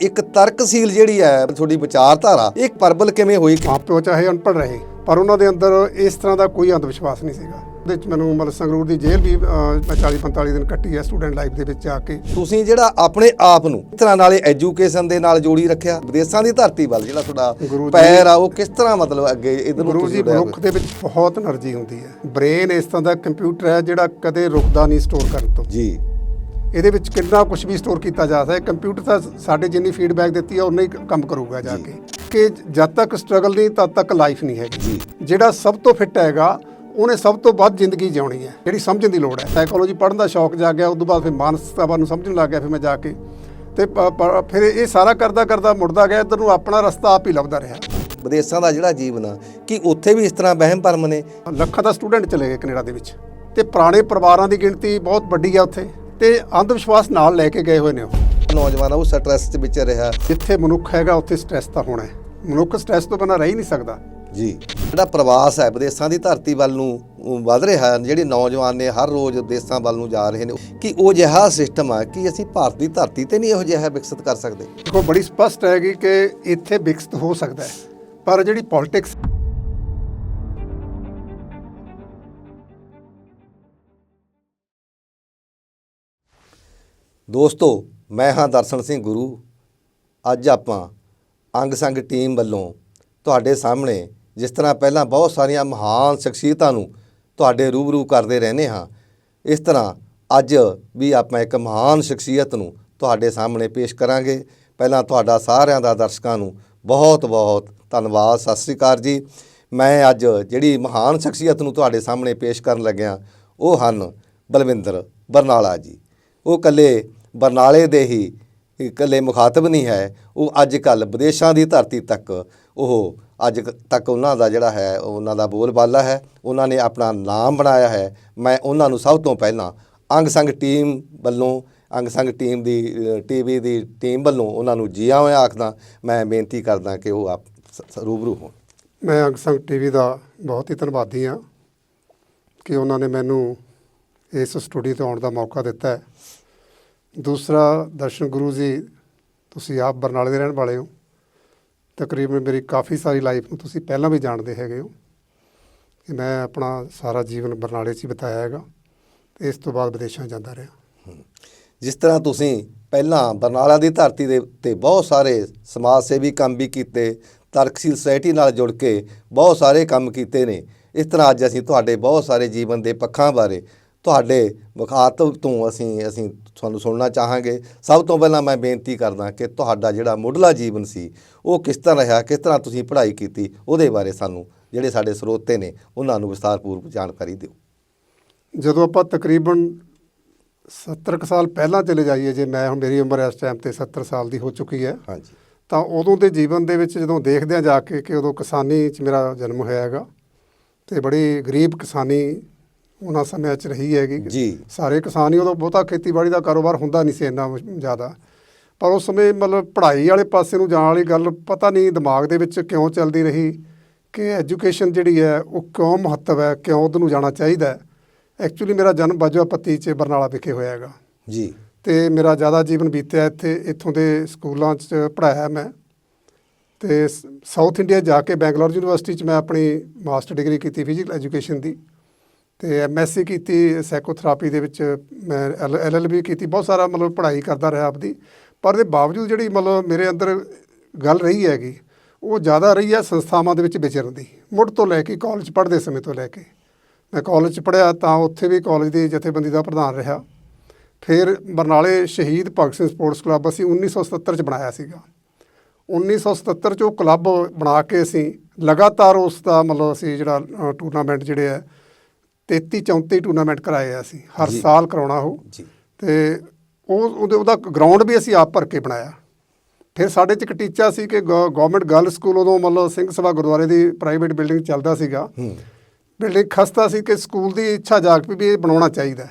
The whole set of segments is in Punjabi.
ਇੱਕ ਤਰਕਸ਼ੀਲ ਜਿਹੜੀ ਹੈ ਤੁਹਾਡੀ ਵਿਚਾਰਧਾਰਾ ਇਹ ਪ੍ਰਬਲ ਕਿਵੇਂ ਹੋਈ? ਮਾਪਿਓ ਚਾਹੇ ਅਨਪੜ ਰਹੇ ਪਰ ਉਹਨਾਂ ਦੇ ਅੰਦਰ ਇਸ ਤਰ੍ਹਾਂ ਦਾ ਕੋਈ ਅੰਧ ਵਿਸ਼ਵਾਸ ਨਹੀਂ ਸੀਗਾ। ਉਹਦੇ ਮੈਨੂੰ ਮਤਲਬ ਸੰਗਰੂਰ ਦੀ ਜੇਲ੍ਹ ਵੀ 40 45 ਦਿਨ ਕੱਟੀ ਹੈ ਸਟੂਡੈਂਟ ਲਾਈਫ ਦੇ ਵਿੱਚ ਆ ਕੇ। ਤੁਸੀਂ ਜਿਹੜਾ ਆਪਣੇ ਆਪ ਨੂੰ ਇਸ ਤਰ੍ਹਾਂ ਨਾਲੇ ਐਜੂਕੇਸ਼ਨ ਦੇ ਨਾਲ ਜੋੜੀ ਰੱਖਿਆ ਵਿਦੇਸ਼ਾਂ ਦੀ ਧਰਤੀ ਵੱਲ ਜਿਹੜਾ ਤੁਹਾਡਾ ਪੈਰ ਆ ਉਹ ਕਿਸ ਤਰ੍ਹਾਂ ਮਤਲਬ ਅੱਗੇ ਇਧਰ ਨੂੰ ਗੁਰੂ ਜੀ ਮਨੁੱਖ ਦੇ ਵਿੱਚ ਬਹੁਤ એનર્ਜੀ ਹੁੰਦੀ ਹੈ। ਬ੍ਰੇਨ ਇਸ ਤਰ੍ਹਾਂ ਦਾ ਕੰਪਿਊਟਰ ਹੈ ਜਿਹੜਾ ਕਦੇ ਰੁਕਦਾ ਨਹੀਂ ਸਟੋਰ ਕਰਨ ਤੋਂ। ਜੀ। ਇਹਦੇ ਵਿੱਚ ਕਿੰਨਾ ਕੁਝ ਵੀ ਸਟੋਰ ਕੀਤਾ ਜਾ ਸਕਦਾ ਹੈ। ਕੰਪਿਊਟਰ ਤਾਂ ਸਾਡੇ ਜਿੰਨੀ ਫੀਡਬੈਕ ਦਿੱਤੀ ਹੈ ਉਨਾ ਹੀ ਕੰਮ ਕਰੂਗਾ ਜਾ ਜੀ। ਕੇ। ਕਿ ਜਦ ਤੱਕ ਸਟਰਗਲ ਨਹੀਂ ਤਦ ਤੱਕ ਲਾਈਫ ਨਹੀਂ ਹੈਗੀ। ਜੀ। ਜਿਹੜਾ ਸਭ ਤੋਂ ਫਿੱਟ ਹੈਗਾ ਉਹਨੇ ਸਭ ਤੋਂ ਵੱਧ ਜ਼ਿੰਦਗੀ ਜਿਉਣੀ ਹੈ। ਜਿਹੜੀ ਸਮਝਣ ਦੀ ਲੋੜ ਹੈ। ਸਾਈਕੋਲੋਜੀ ਪੜ੍ਹਨ ਦਾ ਸ਼ੌਕ ਜਾਗਿਆ ਉਸ ਤੋਂ ਬਾਅਦ ਫਿਰ ਮਾਨਸਿਕਤਾ ਨੂੰ ਸਮਝਣ ਲੱਗ ਗਿਆ ਫਿਰ ਮੈਂ ਜਾ ਕੇ। ਤੇ ਫਿਰ ਇਹ ਸਾਰਾ ਕਰਦਾ ਕਰਦਾ ਮੁੜਦਾ ਗਿਆ ਇੱਧਰ ਨੂੰ ਆਪਣਾ ਰਸਤਾ ਆਪ ਹੀ ਲੱਭਦਾ ਰਿਹਾ। ਵਿਦੇਸ਼ਾਂ ਦਾ ਜਿਹੜਾ ਜੀਵਨ ਆ ਕਿ ਉੱਥੇ ਵੀ ਇਸ ਤਰ੍ਹਾਂ ਵਹਿਮ ਭਰਮ ਨੇ? ਲੱਖਾਂ ਦਾ ਸਟੂਡੈਂਟ ਚਲੇ ਗਏ ਕੈਨੇਡਾ ਦੇ ਵਿੱਚ। ਤੇ ਪੁਰਾਣੇ ਪਰਿਵਾਰਾਂ ਦੀ ਗਿਣਤੀ ਬਹੁਤ ਵੱਡੀ ਆ ਉੱਥੇ। ਤੇ ਅੰਧ ਵਿਸ਼ਵਾਸ ਨਾਲ ਲੈ ਕੇ ਗਏ ਹੋਏ ਨੇ ਉਹ। ਨੌਜਵਾਨ ਆ ਉਹ ਸਟ੍ਰੈਸ 'ਚ ਵਿੱਚ ਰਿਹਾ। ਜਿੱਥੇ ਮਨੁੱਖ ਹੈਗਾ ਉੱਥੇ ਸਟ੍ਰੈਸ ਤਾਂ ਹੋਣਾ ਹੈ। ਮਨੁੱਖ ਸਟ੍ਰੈਸ ਤੋਂ ਬਿਨਾਂ ਰਹਿ ਹੀ ਨਹੀਂ ਸਕਦਾ। ਜੀ। ਜਿਹੜਾ ਪ੍ਰਵਾਸ ਹੈ ਵਿਦੇਸ਼ਾਂ ਦੀ ਧਰਤੀ ਵੱਲ ਨੂੰ ਵੱਧ ਰਿਹਾ ਜਿਹੜੇ ਨੌਜਵਾਨ ਨੇ ਹਰ ਰੋਜ਼ ਦੇਸ਼ਾਂ ਵੱਲ ਨੂੰ ਜਾ ਰਹੇ ਨੇ ਕਿ ਉਹ ਜਿਹਾ ਸਿਸਟਮ ਆ ਕਿ ਅਸੀਂ ਭਾਰਤ ਦੀ ਧਰਤੀ ਤੇ ਨਹੀਂ ਇਹੋ ਜਿਹਾ ਵਿਕਸਿਤ ਕਰ ਸਕਦੇ? ਦੇਖੋ ਬੜੀ ਸਪਸ਼ਟ ਹੈਗੀ ਕਿ ਇੱਥੇ ਵਿਕਸਿਤ ਹੋ ਸਕਦਾ ਹੈ। ਪਰ ਜਿਹੜੀ ਪੋਲਿਟਿਕਸ ਦੋਸਤੋ, ਮੈਂ ਹਾਂ ਦਰਸ਼ਨ ਸਿੰਘ ਗੁਰੂ। ਅੱਜ ਆਪਾਂ ਅੰਗ ਸੰਗ ਟੀਮ ਵੱਲੋਂ ਤੁਹਾਡੇ ਸਾਹਮਣੇ ਜਿਸ ਤਰ੍ਹਾਂ ਪਹਿਲਾਂ ਬਹੁਤ ਸਾਰੀਆਂ ਮਹਾਨ ਸ਼ਖਸੀਅਤਾਂ ਨੂੰ ਤੁਹਾਡੇ ਰੂਬਰੂ ਕਰਦੇ ਰਹਿੰਦੇ ਹਾਂ, ਇਸ ਤਰ੍ਹਾਂ ਅੱਜ ਵੀ ਆਪਾਂ ਇੱਕ ਮਹਾਨ ਸ਼ਖਸੀਅਤ ਨੂੰ ਤੁਹਾਡੇ ਸਾਹਮਣੇ ਪੇਸ਼ ਕਰਾਂਗੇ। ਪਹਿਲਾਂ ਤੁਹਾਡਾ ਸਾਰਿਆਂ ਦਾ ਦਰਸ਼ਕਾਂ ਨੂੰ ਬਹੁਤ ਬਹੁਤ ਧੰਨਵਾਦ। ਸਤਿ ਸ੍ਰੀ ਅਕਾਲ ਜੀ। ਮੈਂ ਅੱਜ ਜਿਹੜੀ ਮਹਾਨ ਸ਼ਖਸੀਅਤ ਨੂੰ ਤੁਹਾਡੇ ਸਾਹਮਣੇ ਪੇਸ਼ ਕਰਨ ਲੱਗਿਆ, ਉਹ ਹਨ ਬਲਵਿੰਦਰ ਬਰਨਾਲਾ ਜੀ। ਉਹ ਕੱਲੇ ਬਰਨਾਲੇ ਦੇ ਹੀ ਇਕੱਲੇ ਮੁਖਾਤਬ ਨਹੀਂ ਹੈ, ਉਹ ਅੱਜ ਕੱਲ ਵਿਦੇਸ਼ਾਂ ਦੀ ਧਰਤੀ ਤੱਕ ਉਹ ਅੱਜ ਤੱਕ ਉਹਨਾਂ ਦਾ ਜਿਹੜਾ ਹੈ, ਉਹਨਾਂ ਦਾ ਬੋਲਬਾਲਾ ਹੈ, ਉਹਨਾਂ ਨੇ ਆਪਣਾ ਨਾਮ ਬਣਾਇਆ ਹੈ। ਮੈਂ ਉਹਨਾਂ ਨੂੰ ਸਭ ਤੋਂ ਪਹਿਲਾਂ ਅੰਗ ਸੰਗ ਟੀਮ ਵੱਲੋਂ, ਅੰਗ ਸੰਗ ਟੀਮ ਦੀ ਟੀਵੀ ਦੀ ਟੀਮ ਵੱਲੋਂ ਉਹਨਾਂ ਨੂੰ ਜੀ ਆਇਆਂ ਆਖਦਾ, ਮੈਂ ਬੇਨਤੀ ਕਰਦਾ ਕਿ ਉਹ ਆਪ ਰੂਬਰੂ ਹੋਣ। ਮੈਂ ਅੰਗ ਅੰਗਸੰਗ ਟੀਵੀ ਦਾ ਬਹੁਤ ਹੀ ਧੰਨਵਾਦੀ ਹਾਂ ਕਿ ਉਹਨਾਂ ਨੇ ਮੈਨੂੰ ਇਸ ਸਟੂਡੀਓ ਤੇ ਆਉਣ ਦਾ ਮੌਕਾ ਦਿੱਤਾ ਹੈ। ਦੂਸਰਾ, ਦਰਸ਼ਨ ਗੁਰੂ ਜੀ, ਤੁਸੀਂ ਆਪ ਬਰਨਾਲੇ ਦੇ ਰਹਿਣ ਵਾਲੇ ਹੋ। ਤਕਰੀਬਨ ਮੇਰੀ ਕਾਫੀ ਸਾਰੀ ਲਾਈਫ ਨੂੰ ਤੁਸੀਂ ਪਹਿਲਾਂ ਵੀ ਜਾਣਦੇ ਹੈਗੇ ਹੋ। ਕਿ ਮੈਂ ਆਪਣਾ ਸਾਰਾ ਜੀਵਨ ਬਰਨਾਲੇ 'ਚ ਹੀ ਬਿਤਾਇਆ ਹੈਗਾ। ਤੇ ਇਸ ਤੋਂ ਬਾਅਦ ਵਿਦੇਸ਼ਾਂ ਜਾਂਦਾ ਰਿਹਾ। ਜਿਸ ਤਰ੍ਹਾਂ ਤੁਸੀਂ ਪਹਿਲਾਂ ਬਰਨਾਲਾ ਦੀ ਧਰਤੀ ਦੇ ਉੱਤੇ ਬਹੁਤ ਸਾਰੇ ਸਮਾਜ ਸੇਵੀ ਕੰਮ ਵੀ ਕੀਤੇ, ਤਰਕਸ਼ੀਲ ਸੁਸਾਇਟੀ ਨਾਲ ਜੁੜ ਕੇ ਬਹੁਤ ਸਾਰੇ ਕੰਮ ਕੀਤੇ ਨੇ। ਇਸ ਤਰ੍ਹਾਂ ਅੱਜ ਅਸੀਂ ਤੁਹਾਡੇ ਬਹੁਤ ਸਾਰੇ ਜੀਵਨ ਦੇ ਪੱਖਾਂ ਬਾਰੇ ਤੁਹਾਡੇ ਮੁਖਾਤਬ ਤੋਂ ਅਸੀਂ ਅਸੀਂ ਤੁਹਾਨੂੰ ਸੁਣਨਾ ਚਾਹਾਂਗੇ। ਸਭ ਤੋਂ ਪਹਿਲਾਂ ਮੈਂ ਬੇਨਤੀ ਕਰਦਾ ਕਿ ਤੁਹਾਡਾ ਜਿਹੜਾ ਮੁੱਢਲਾ ਜੀਵਨ ਸੀ ਉਹ ਕਿਸ ਤਰ੍ਹਾਂ ਰਿਹਾ ਕਿਸ ਤਰ੍ਹਾਂ ਤੁਸੀਂ ਪੜ੍ਹਾਈ ਕੀਤੀ ਉਹਦੇ ਬਾਰੇ ਸਾਨੂੰ ਜਿਹੜੇ ਸਾਡੇ ਸਰੋਤੇ ਨੇ ਉਹਨਾਂ ਨੂੰ ਵਿਸਤਾਰਪੂਰਵਕ ਜਾਣਕਾਰੀ ਦਿਓ। ਜਦੋਂ ਆਪਾਂ ਤਕਰੀਬਨ 70 ਕੁ ਸਾਲ ਪਹਿਲਾਂ ਚਲੇ ਜਾਈਏ ਜੇ ਮੈਂ ਹੁਣ ਮੇਰੀ ਉਮਰ ਇਸ ਟਾਈਮ ਤੇ 70 ਸਾਲ ਦੀ ਹੋ ਚੁੱਕੀ ਹੈ ਹਾਂਜੀ। ਤਾਂ ਉਦੋਂ ਦੇ ਜੀਵਨ ਦੇ ਵਿੱਚ ਜਦੋਂ ਦੇਖਦੇ ਆ ਜਾ ਕੇ ਕਿ ਉਦੋਂ ਕਿਸਾਨੀ 'ਚ ਮੇਰਾ ਜਨਮ ਹੋਇਆ ਹੈਗਾ ਤੇ ਬੜੀ ਗਰੀਬ ਕਿਸਾਨੀ ਉਹਨਾਂ ਸਮਿਆਂ 'ਚ ਰਹੀ ਹੈਗੀ। ਜੀ। ਸਾਰੇ ਕਿਸਾਨ ਹੀ ਉਦੋਂ ਬਹੁਤਾ ਖੇਤੀਬਾੜੀ ਦਾ ਕਾਰੋਬਾਰ ਹੁੰਦਾ ਨਹੀਂ ਸੀ ਇੰਨਾ ਜ਼ਿਆਦਾ। ਪਰ ਉਸ ਸਮੇਂ ਮਤਲਬ ਪੜ੍ਹਾਈ ਵਾਲੇ ਪਾਸੇ ਨੂੰ ਜਾਣ ਵਾਲੀ ਗੱਲ ਪਤਾ ਨਹੀਂ ਦਿਮਾਗ ਦੇ ਵਿੱਚ ਕਿਉਂ ਚੱਲਦੀ ਰਹੀ ਕਿ ਐਜੂਕੇਸ਼ਨ ਜਿਹੜੀ ਹੈ ਉਹ ਕਿਉਂ ਮਹੱਤਵ ਹੈ ਕਿਉਂ ਉਹਨੂੰ ਨੂੰ ਜਾਣਾ ਚਾਹੀਦਾ ਹੈ। ਐਕਚੁਅਲੀ ਮੇਰਾ ਜਨਮ ਬਾਜਵਾ ਪੱਤੀ 'ਚ ਬਰਨਾਲਾ ਵਿਖੇ ਹੋਇਆ ਹੈਗਾ। ਜੀ। ਤੇ ਮੇਰਾ ਜ਼ਿਆਦਾ ਜੀਵਨ ਬੀਤਿਆ ਇੱਥੇ ਇੱਥੋਂ ਦੇ ਸਕੂਲਾਂ 'ਚ ਪੜ੍ਹਾਇਆ ਮੈਂ। ਤੇ ਸਾਊਥ ਇੰਡੀਆ ਜਾ ਕੇ ਬੈਂਗਲੌਰ ਯੂਨੀਵਰਸਿਟੀ 'ਚ ਮੈਂ ਆਪਣੀ ਮਾਸਟਰ ਡਿਗਰੀ ਕੀਤੀ ਫਿਜ਼ੀਕਲ ਐਜੂਕੇਸ਼ਨ ਦੀ। ਤੇ ਐਮਐਸਸੀ ਕੀਤੀ ਸਾਈਕੋਥੈਰੇਪੀ ਦੇ ਵਿੱਚ, ਮੈਂ ਐਲਐਲਬੀ ਕੀਤੀ, ਬਹੁਤ ਸਾਰਾ ਮਤਲਬ ਪੜ੍ਹਾਈ ਕਰਦਾ ਰਿਹਾ ਆਪਦੀ। ਪਰ ਦੇ ਬਾਵਜੂਦ ਜਿਹੜੀ ਮਤਲਬ ਮੇਰੇ ਅੰਦਰ ਗੱਲ ਰਹੀ ਹੈਗੀ, ਉਹ ਜ਼ਿਆਦਾ ਰਹੀ ਹੈ ਸੰਸਥਾਵਾਂ ਦੇ ਵਿੱਚ ਵਿਚਰਨ ਦੀ। ਮੁੱਢ ਤੋਂ ਲੈ ਕੇ ਕਾਲਜ ਪੜ੍ਹਦੇ ਸਮੇਂ ਤੋਂ ਲੈ ਕੇ। ਮੈਂ ਕਾਲਜ 'ਚ ਪੜ੍ਹਿਆ ਤਾਂ ਉੱਥੇ ਵੀ ਕਾਲਜ ਦੀ ਜਥੇਬੰਦੀ ਦਾ ਪ੍ਰਧਾਨ ਰਿਹਾ। ਫਿਰ ਬਰਨਾਲੇ ਸ਼ਹੀਦ ਭਗਤ ਸਿੰਘ ਸਪੋਰਟਸ ਕਲੱਬ ਅਸੀਂ 1977 ਚ ਬਣਾਇਆ ਸੀਗਾ। 1977 ਚ ਉਹ ਕਲੱਬ ਬਣਾ ਕੇ ਅਸੀਂ ਲਗਾਤਾਰ ਉਸ ਦਾ ਮਤਲਬ ਅਸੀਂ ਜਿਹੜਾ ਟੂਰਨਾਮੈਂਟ ਜਿਹੜੇ ਆ 33 34 ਟੂਰਨਾਮੈਂਟ ਕਰਾਏ ਆ ਅਸੀਂ ਹਰ। ਸਾਲ ਕਰਾਉਣਾ ਉਹ। ਜੀ। ਤੇ ਉਹ ਉਹਦੇ ਉਹਦਾ ਗਰਾਊਂਡ ਵੀ ਅਸੀਂ ਆਪ ਭਰ ਕੇ ਬਣਾਇਆ। ਫਿਰ ਸਾਡੇ ਚ ਇੱਕ ਟੀਚਾ ਸੀ ਕਿ ਗਵਰਨਮੈਂਟ ਗਰਲ ਸਕੂਲ ਉਦੋਂ ਮਤਲਬ ਸਿੰਘ ਸਭਾ ਗੁਰਦੁਆਰੇ ਦੀ ਪ੍ਰਾਈਵੇਟ ਬਿਲਡਿੰਗ ਚੱਲਦਾ ਸੀਗਾ। ਬਿਲਡਿੰਗ ਖਸਤਾ ਸੀ ਕਿ ਸਕੂਲ ਦੀ ਇੱਛਾ ਜਾਗ ਵੀ ਇਹ ਬਣਾਉਣਾ ਚਾਹੀਦਾ।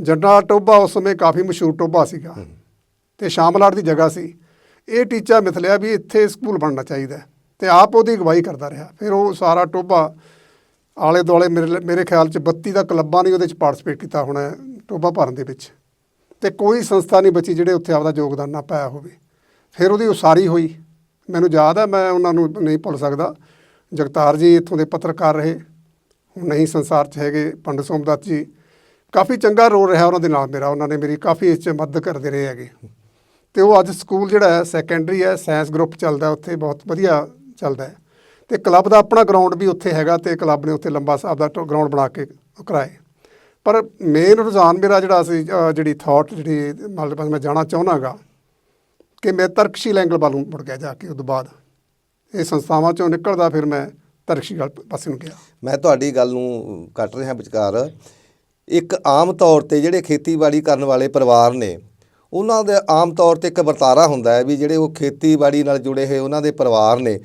ਜੱਡਾ ਟੋਬਾ ਉਸ ਸਮੇਂ ਕਾਫੀ ਮਸ਼ਹੂਰ ਟੋਬਾ ਸੀਗਾ। ਤੇ ਸ਼ਾਮਲਾਟ ਦੀ ਜਗ੍ਹਾ ਸੀ। ਇਹ ਟੀਚਾ ਮਿਥਲਿਆ ਵੀ ਇੱਥੇ ਸਕੂਲ ਬਣਨਾ ਚਾਹੀਦਾ। ਤੇ ਆਪ ਉਹਦੀ ਅਗਵਾਈ ਕਰਦਾ ਰਿਹਾ। ਫਿਰ ਉਹ ਸਾਰਾ ਟੋਬਾ ਆਲੇ ਦੁਆਲੇ ਮੇਰੇ ਲ- ਮੇਰੇ ਖਿਆਲ ਚ 32 ਦਾ ਕਲੱਬਾਂ ਨੇ ਉਹਦੇ ਚ ਪਾਰਟਿਸਿਪੇਟ ਕੀਤਾ ਹੋਣਾ ਹੈ, ਟੋਬਾ ਭਰਨ ਦੇ ਵਿੱਚ। ਤੇ ਕੋਈ ਸੰਸਥਾ ਨਹੀਂ ਬਚੀ ਜਿਹੜੇ ਉੱਥੇ ਆਪਦਾ ਯੋਗਦਾਨ ਨਾ ਪਾਇਆ ਹੋਵੇ। ਫਿਰ ਉਹਦੀ ਉਸਾਰੀ ਹੋਈ। ਮੈਨੂੰ ਯਾਦ ਹੈ ਮੈਂ ਉਹਨਾਂ ਨੂੰ ਨਹੀਂ ਭੁੱਲ ਸਕਦਾ। ਜਗਤਾਰ ਜੀ ਇੱਥੋਂ ਦੇ ਪੱਤਰਕਾਰ ਰਹੇ। ਹੁਣ ਨਹੀਂ ਸੰਸਾਰ 'ਚ ਹੈਗੇ ਪੰਡਤ ਸੋਮਦੱਤ ਜੀ। ਕਾਫੀ ਚੰਗਾ ਰੋਲ ਰਿਹਾ ਉਹਨਾਂ ਦੇ ਨਾਲ ਮੇਰਾ। ਉਹਨਾਂ ਨੇ ਮੇਰੀ ਕਾਫੀ ਇਸ 'ਚ ਮਦਦ ਕਰਦੇ ਰਹੇ ਹੈਗੇ। ਤੇ ਉਹ ਅੱਜ ਸਕੂਲ ਜਿਹੜਾ ਹੈ ਸੈਕੰਡਰੀ ਹੈ ਸਾਇੰਸ ਗਰੁੱਪ ਚੱਲਦਾ ਉੱਥੇ ਬਹੁਤ ਵਧੀਆ ਚੱਲਦਾ ਹੈ। ਤੇ ਕਲੱਬ ਦਾ ਆਪਣਾ ਗਰਾਊਂਡ ਵੀ ਉੱਥੇ ਹੈਗਾ ਤੇ ਕਲੱਬ ਨੇ ਉੱਥੇ ਲੰਬਾ ਸਾਹਿਬ ਦਾ ਗਰਾਊਂਡ ਬਣਾ ਕੇ ਉਹ ਕਰਾਏ। ਪਰ ਮੇਨ ਰੁਝਾਨ ਮੇਰਾ ਜਿਹੜਾ ਸੀ ਜਿਹੜੀ ਥਾਟ ਜਿਹੜੀ ਮਤਲਬ ਮੈਂ ਜਾਣਾ ਚਾਹੁੰਦਾਗਾ ਕਿ ਮੈਂ ਤਰਕਸ਼ੀਲ ਐਂਗਲ ਵੱਲ ਨੂੰ ਮੁੜ ਗਿਆ ਜਾ ਕੇ ਉਸ ਤੋਂ ਬਾਅਦ ਇਹ ਸੰਸਥਾਵਾਂ ਚੋਂ ਨਿਕਲਦਾ ਫਿਰ ਮੈਂ ਤਰਕਸ਼ੀਲ ਪਾਸੇ ਨੂੰ ਗਿਆ। ਮੈਂ ਤੁਹਾਡੀ ਗੱਲ ਨੂੰ ਕੱਟ ਰਿਹਾ ਵਿਚਕਾਰ। ਇੱਕ ਆਮ ਤੌਰ ਤੇ ਜਿਹੜੇ ਖੇਤੀਬਾੜੀ ਕਰਨ ਵਾਲੇ ਪਰਿਵਾਰ ਨੇ, ਉਹਨਾਂ ਦੇ ਆਮ ਤੌਰ ਤੇ ਇੱਕ ਵਰਤਾਰਾ ਹੁੰਦਾ ਹੈ ਵੀ ਜਿਹੜੇ ਉਹ ਖੇਤੀਬਾੜੀ ਨਾਲ ਜੁੜੇ ਹੋਏ ਉਹਨਾਂ ਦੇ ਪਰਿਵਾਰ ਨੇ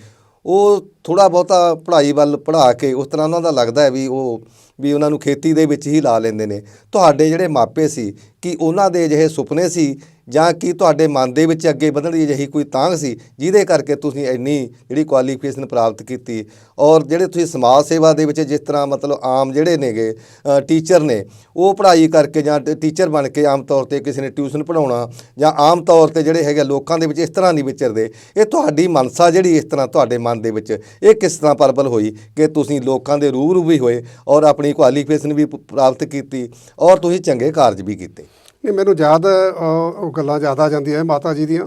ਉਹ ਥੋੜਾ ਬਹੁਤਾ ਪੜ੍ਹਾਈ ਵੱਲ ਪੜ੍ਹਾ ਕੇ ਉਸ ਤਰ੍ਹਾਂ ਉਹਨਾਂ ਦਾ ਲੱਗਦਾ ਹੈ ਵੀ ਉਹ, ਵੀ ਉਹਨਾਂ ਨੂੰ ਖੇਤੀ ਦੇ ਵਿੱਚ ਹੀ ਲਾ ਲੈਂਦੇ ਨੇ। ਤੁਹਾਡੇ ਜਿਹੜੇ ਮਾਪੇ ਸੀ, ਕਿ ਉਹਨਾਂ ਦੇ ਅਜਿਹੇ ਸੁਪਨੇ ਸੀ ਜਾਂ ਕੀ ਤੁਹਾਡੇ ਮਨ ਦੇ ਵਿੱਚ ਅੱਗੇ ਵਧਣ ਦੀ ਅਜਿਹੀ ਕੋਈ ਤਾਂਘ ਸੀ, ਜਿਹਦੇ ਕਰਕੇ ਤੁਸੀਂ ਇੰਨੀ ਜਿਹੜੀ ਕੁਆਲੀਫਿਕੇਸ਼ਨ ਪ੍ਰਾਪਤ ਕੀਤੀ? ਔਰ ਜਿਹੜੇ ਤੁਸੀਂ ਸਮਾਜ ਸੇਵਾ ਦੇ ਵਿੱਚ ਜਿਸ ਤਰ੍ਹਾਂ ਮਤਲਬ ਆਮ ਜਿਹੜੇ ਨੇਗੇ ਟੀਚਰ ਨੇ, ਉਹ ਪੜ੍ਹਾਈ ਕਰਕੇ ਜਾਂ ਟੀਚਰ ਬਣ ਕੇ ਆਮ ਤੌਰ ਤੇ ਕਿਸੇ ਨੇ ਟਿਊਸ਼ਨ ਪੜਾਉਣਾ ਜਾਂ ਆਮ ਤੌਰ ਤੇ ਜਿਹੜੇ ਹੈਗੇ ਲੋਕਾਂ ਦੇ ਵਿੱਚ ਇਸ ਤਰ੍ਹਾਂ ਨਹੀਂ ਵਿਚਰਦੇ, ਇਹ ਤੁਹਾਡੀ ਮਨਸਾ ਜਿਹੜੀ ਇਸ ਤਰ੍ਹਾਂ ਤੁਹਾਡੇ ਮਨ ਦੇ ਵਿੱਚ, ਇਹ ਕਿਸ ਤਰ੍ਹਾਂ ਪਰਬਲ ਹੋਈ ਕਿ ਤੁਸੀਂ ਲੋਕਾਂ ਦੇ ਰੂਬਰੂ ਵੀ ਹੋਏ ਔਰ ਆਪਣੀ ਕੁਆਲੀਫਿਕੇਸ਼ਨ ਵੀ ਪ੍ਰਾਪਤ ਕੀਤੀ ਔਰ ਤੁਸੀਂ ਚੰਗੇ ਕਾਰਜ ਵੀ ਕੀਤੇ? ਨਹੀਂ ਮੈਨੂੰ ਯਾਦ ਉਹ ਗੱਲਾਂ ਜ਼ਿਆਦਾ ਆ ਜਾਂਦੀਆਂ ਮਾਤਾ ਜੀ ਦੀਆਂ।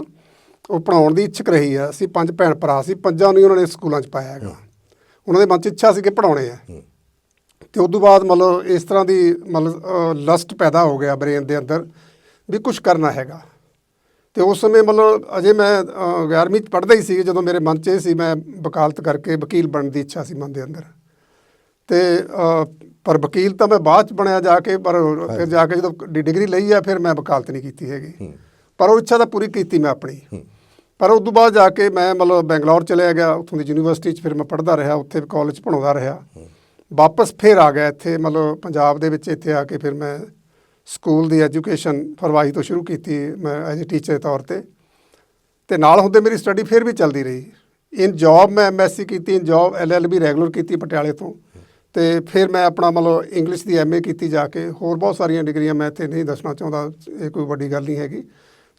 ਉਹ ਪੜਾਉਣ ਦੀ ਇੱਛਕ ਰਹੀ ਹੈ ਅਸੀਂ ਪੰਜ ਭੈਣ ਭਰਾ ਸੀ ਪੰਜਾਂ ਨੂੰ ਹੀ ਉਹਨਾਂ ਨੇ ਸਕੂਲਾਂ 'ਚ ਪਾਇਆ ਹੈਗਾ। ਉਹਨਾਂ ਦੇ ਮਨ 'ਚ ਇੱਛਾ ਸੀ ਕਿ ਪੜਾਉਣੇ ਆ। ਤੇ ਉਸ ਤੋਂ ਬਾਅਦ ਮਤਲਬ ਇਸ ਤਰ੍ਹਾਂ ਦੀ ਮਤਲਬ ਲਸਟ ਪੈਦਾ ਹੋ ਗਿਆ ਬ੍ਰੇਨ ਦੇ ਅੰਦਰ ਵੀ ਕੁਝ ਕਰਨਾ ਹੈਗਾ। ਤੇ ਉਸ ਸਮੇਂ ਮਤਲਬ ਅਜੇ ਮੈਂ 11ਵੀਂ ਚ ਪੜ੍ਹਦਾ ਹੀ ਸੀ ਜਦੋਂ ਮੇਰੇ ਮਨ 'ਚ ਇਹ ਸੀ ਮੈਂ ਵਕਾਲਤ ਕਰਕੇ ਵਕੀਲ ਬਣਨ ਦੀ ਇੱਛਾ ਸੀ ਮਨ ਦੇ ਅੰਦਰ। ਤੇ ਪਰ ਵਕੀਲ ਤਾਂ ਮੈਂ ਬਾਅਦ ਚ ਬਣਿਆ ਜਾ ਕੇ ਪਰ ਫਿਰ ਜਾ ਕੇ ਜਦੋਂ ਡਿ- ਡਿਗਰੀ ਲਈ ਆ ਫਿਰ ਮੈਂ ਵਕਾਲਤ ਨਹੀਂ ਕੀਤੀ ਹੈਗੀ। ਪਰ ਉਹ ਇੱਛਾ ਤਾਂ ਪੂਰੀ ਕੀਤੀ ਮੈਂ ਆਪਣੀ। ਪਰ ਉਸ ਤੋਂ ਬਾਅਦ ਜਾ ਕੇ ਮੈਂ ਮਤਲਬ ਬੈਂਗਲੌਰ ਚਲਿਆ ਗਿਆ ਉੱਥੋਂ ਦੀ ਯੂਨੀਵਰਸਿਟੀ 'ਚ ਫਿਰ ਮੈਂ ਪੜ੍ਹਦਾ ਰਿਹਾ ਉੱਥੇ ਕਾਲਜ ਪੜਾਉਂਦਾ ਰਿਹਾ। ਵਾਪਸ ਫਿਰ ਆ ਗਿਆ ਇੱਥੇ ਮਤਲਬ ਪੰਜਾਬ ਦੇ ਵਿੱਚ ਇੱਥੇ ਆ ਕੇ ਫਿਰ ਮੈਂ ਸਕੂਲ ਦੀ ਐਜੂਕੇਸ਼ਨ ਫਰਵਾਈ ਤੋਂ ਸ਼ੁਰੂ ਕੀਤੀ ਮੈਂ ਐਜ਼ ਅ ਟੀਚਰ ਦੇ ਤੌਰ ਤੇ। ਤੇ ਨਾਲ ਹੁੰਦੇ ਮੇਰੀ ਸਟੱਡੀ ਫਿਰ ਵੀ ਚੱਲਦੀ ਰਹੀ। ਇਨ ਜੌਬ ਮੈਂ ਐਮਐਸਸੀ ਕੀਤੀ ਇਨ ਜੌਬ ਐਲਐਲਬੀ ਰੈਗੂਲਰ ਕੀਤੀ ਪਟਿਆਲੇ ਤੋਂ। ਤੇ ਫਿਰ ਮੈਂ ਆਪਣਾ ਮਤਲਬ ਇੰਗਲਿਸ਼ ਦੀ ਐਮਏ ਕੀਤੀ ਜਾ ਕੇ। ਹੋਰ ਬਹੁਤ ਸਾਰੀਆਂ ਡਿਗਰੀਆਂ ਮੈਂ ਇੱਥੇ ਨਹੀਂ ਦੱਸਣਾ ਚਾਹੁੰਦਾ, ਇਹ ਕੋਈ ਵੱਡੀ ਗੱਲ ਨਹੀਂ ਹੈਗੀ।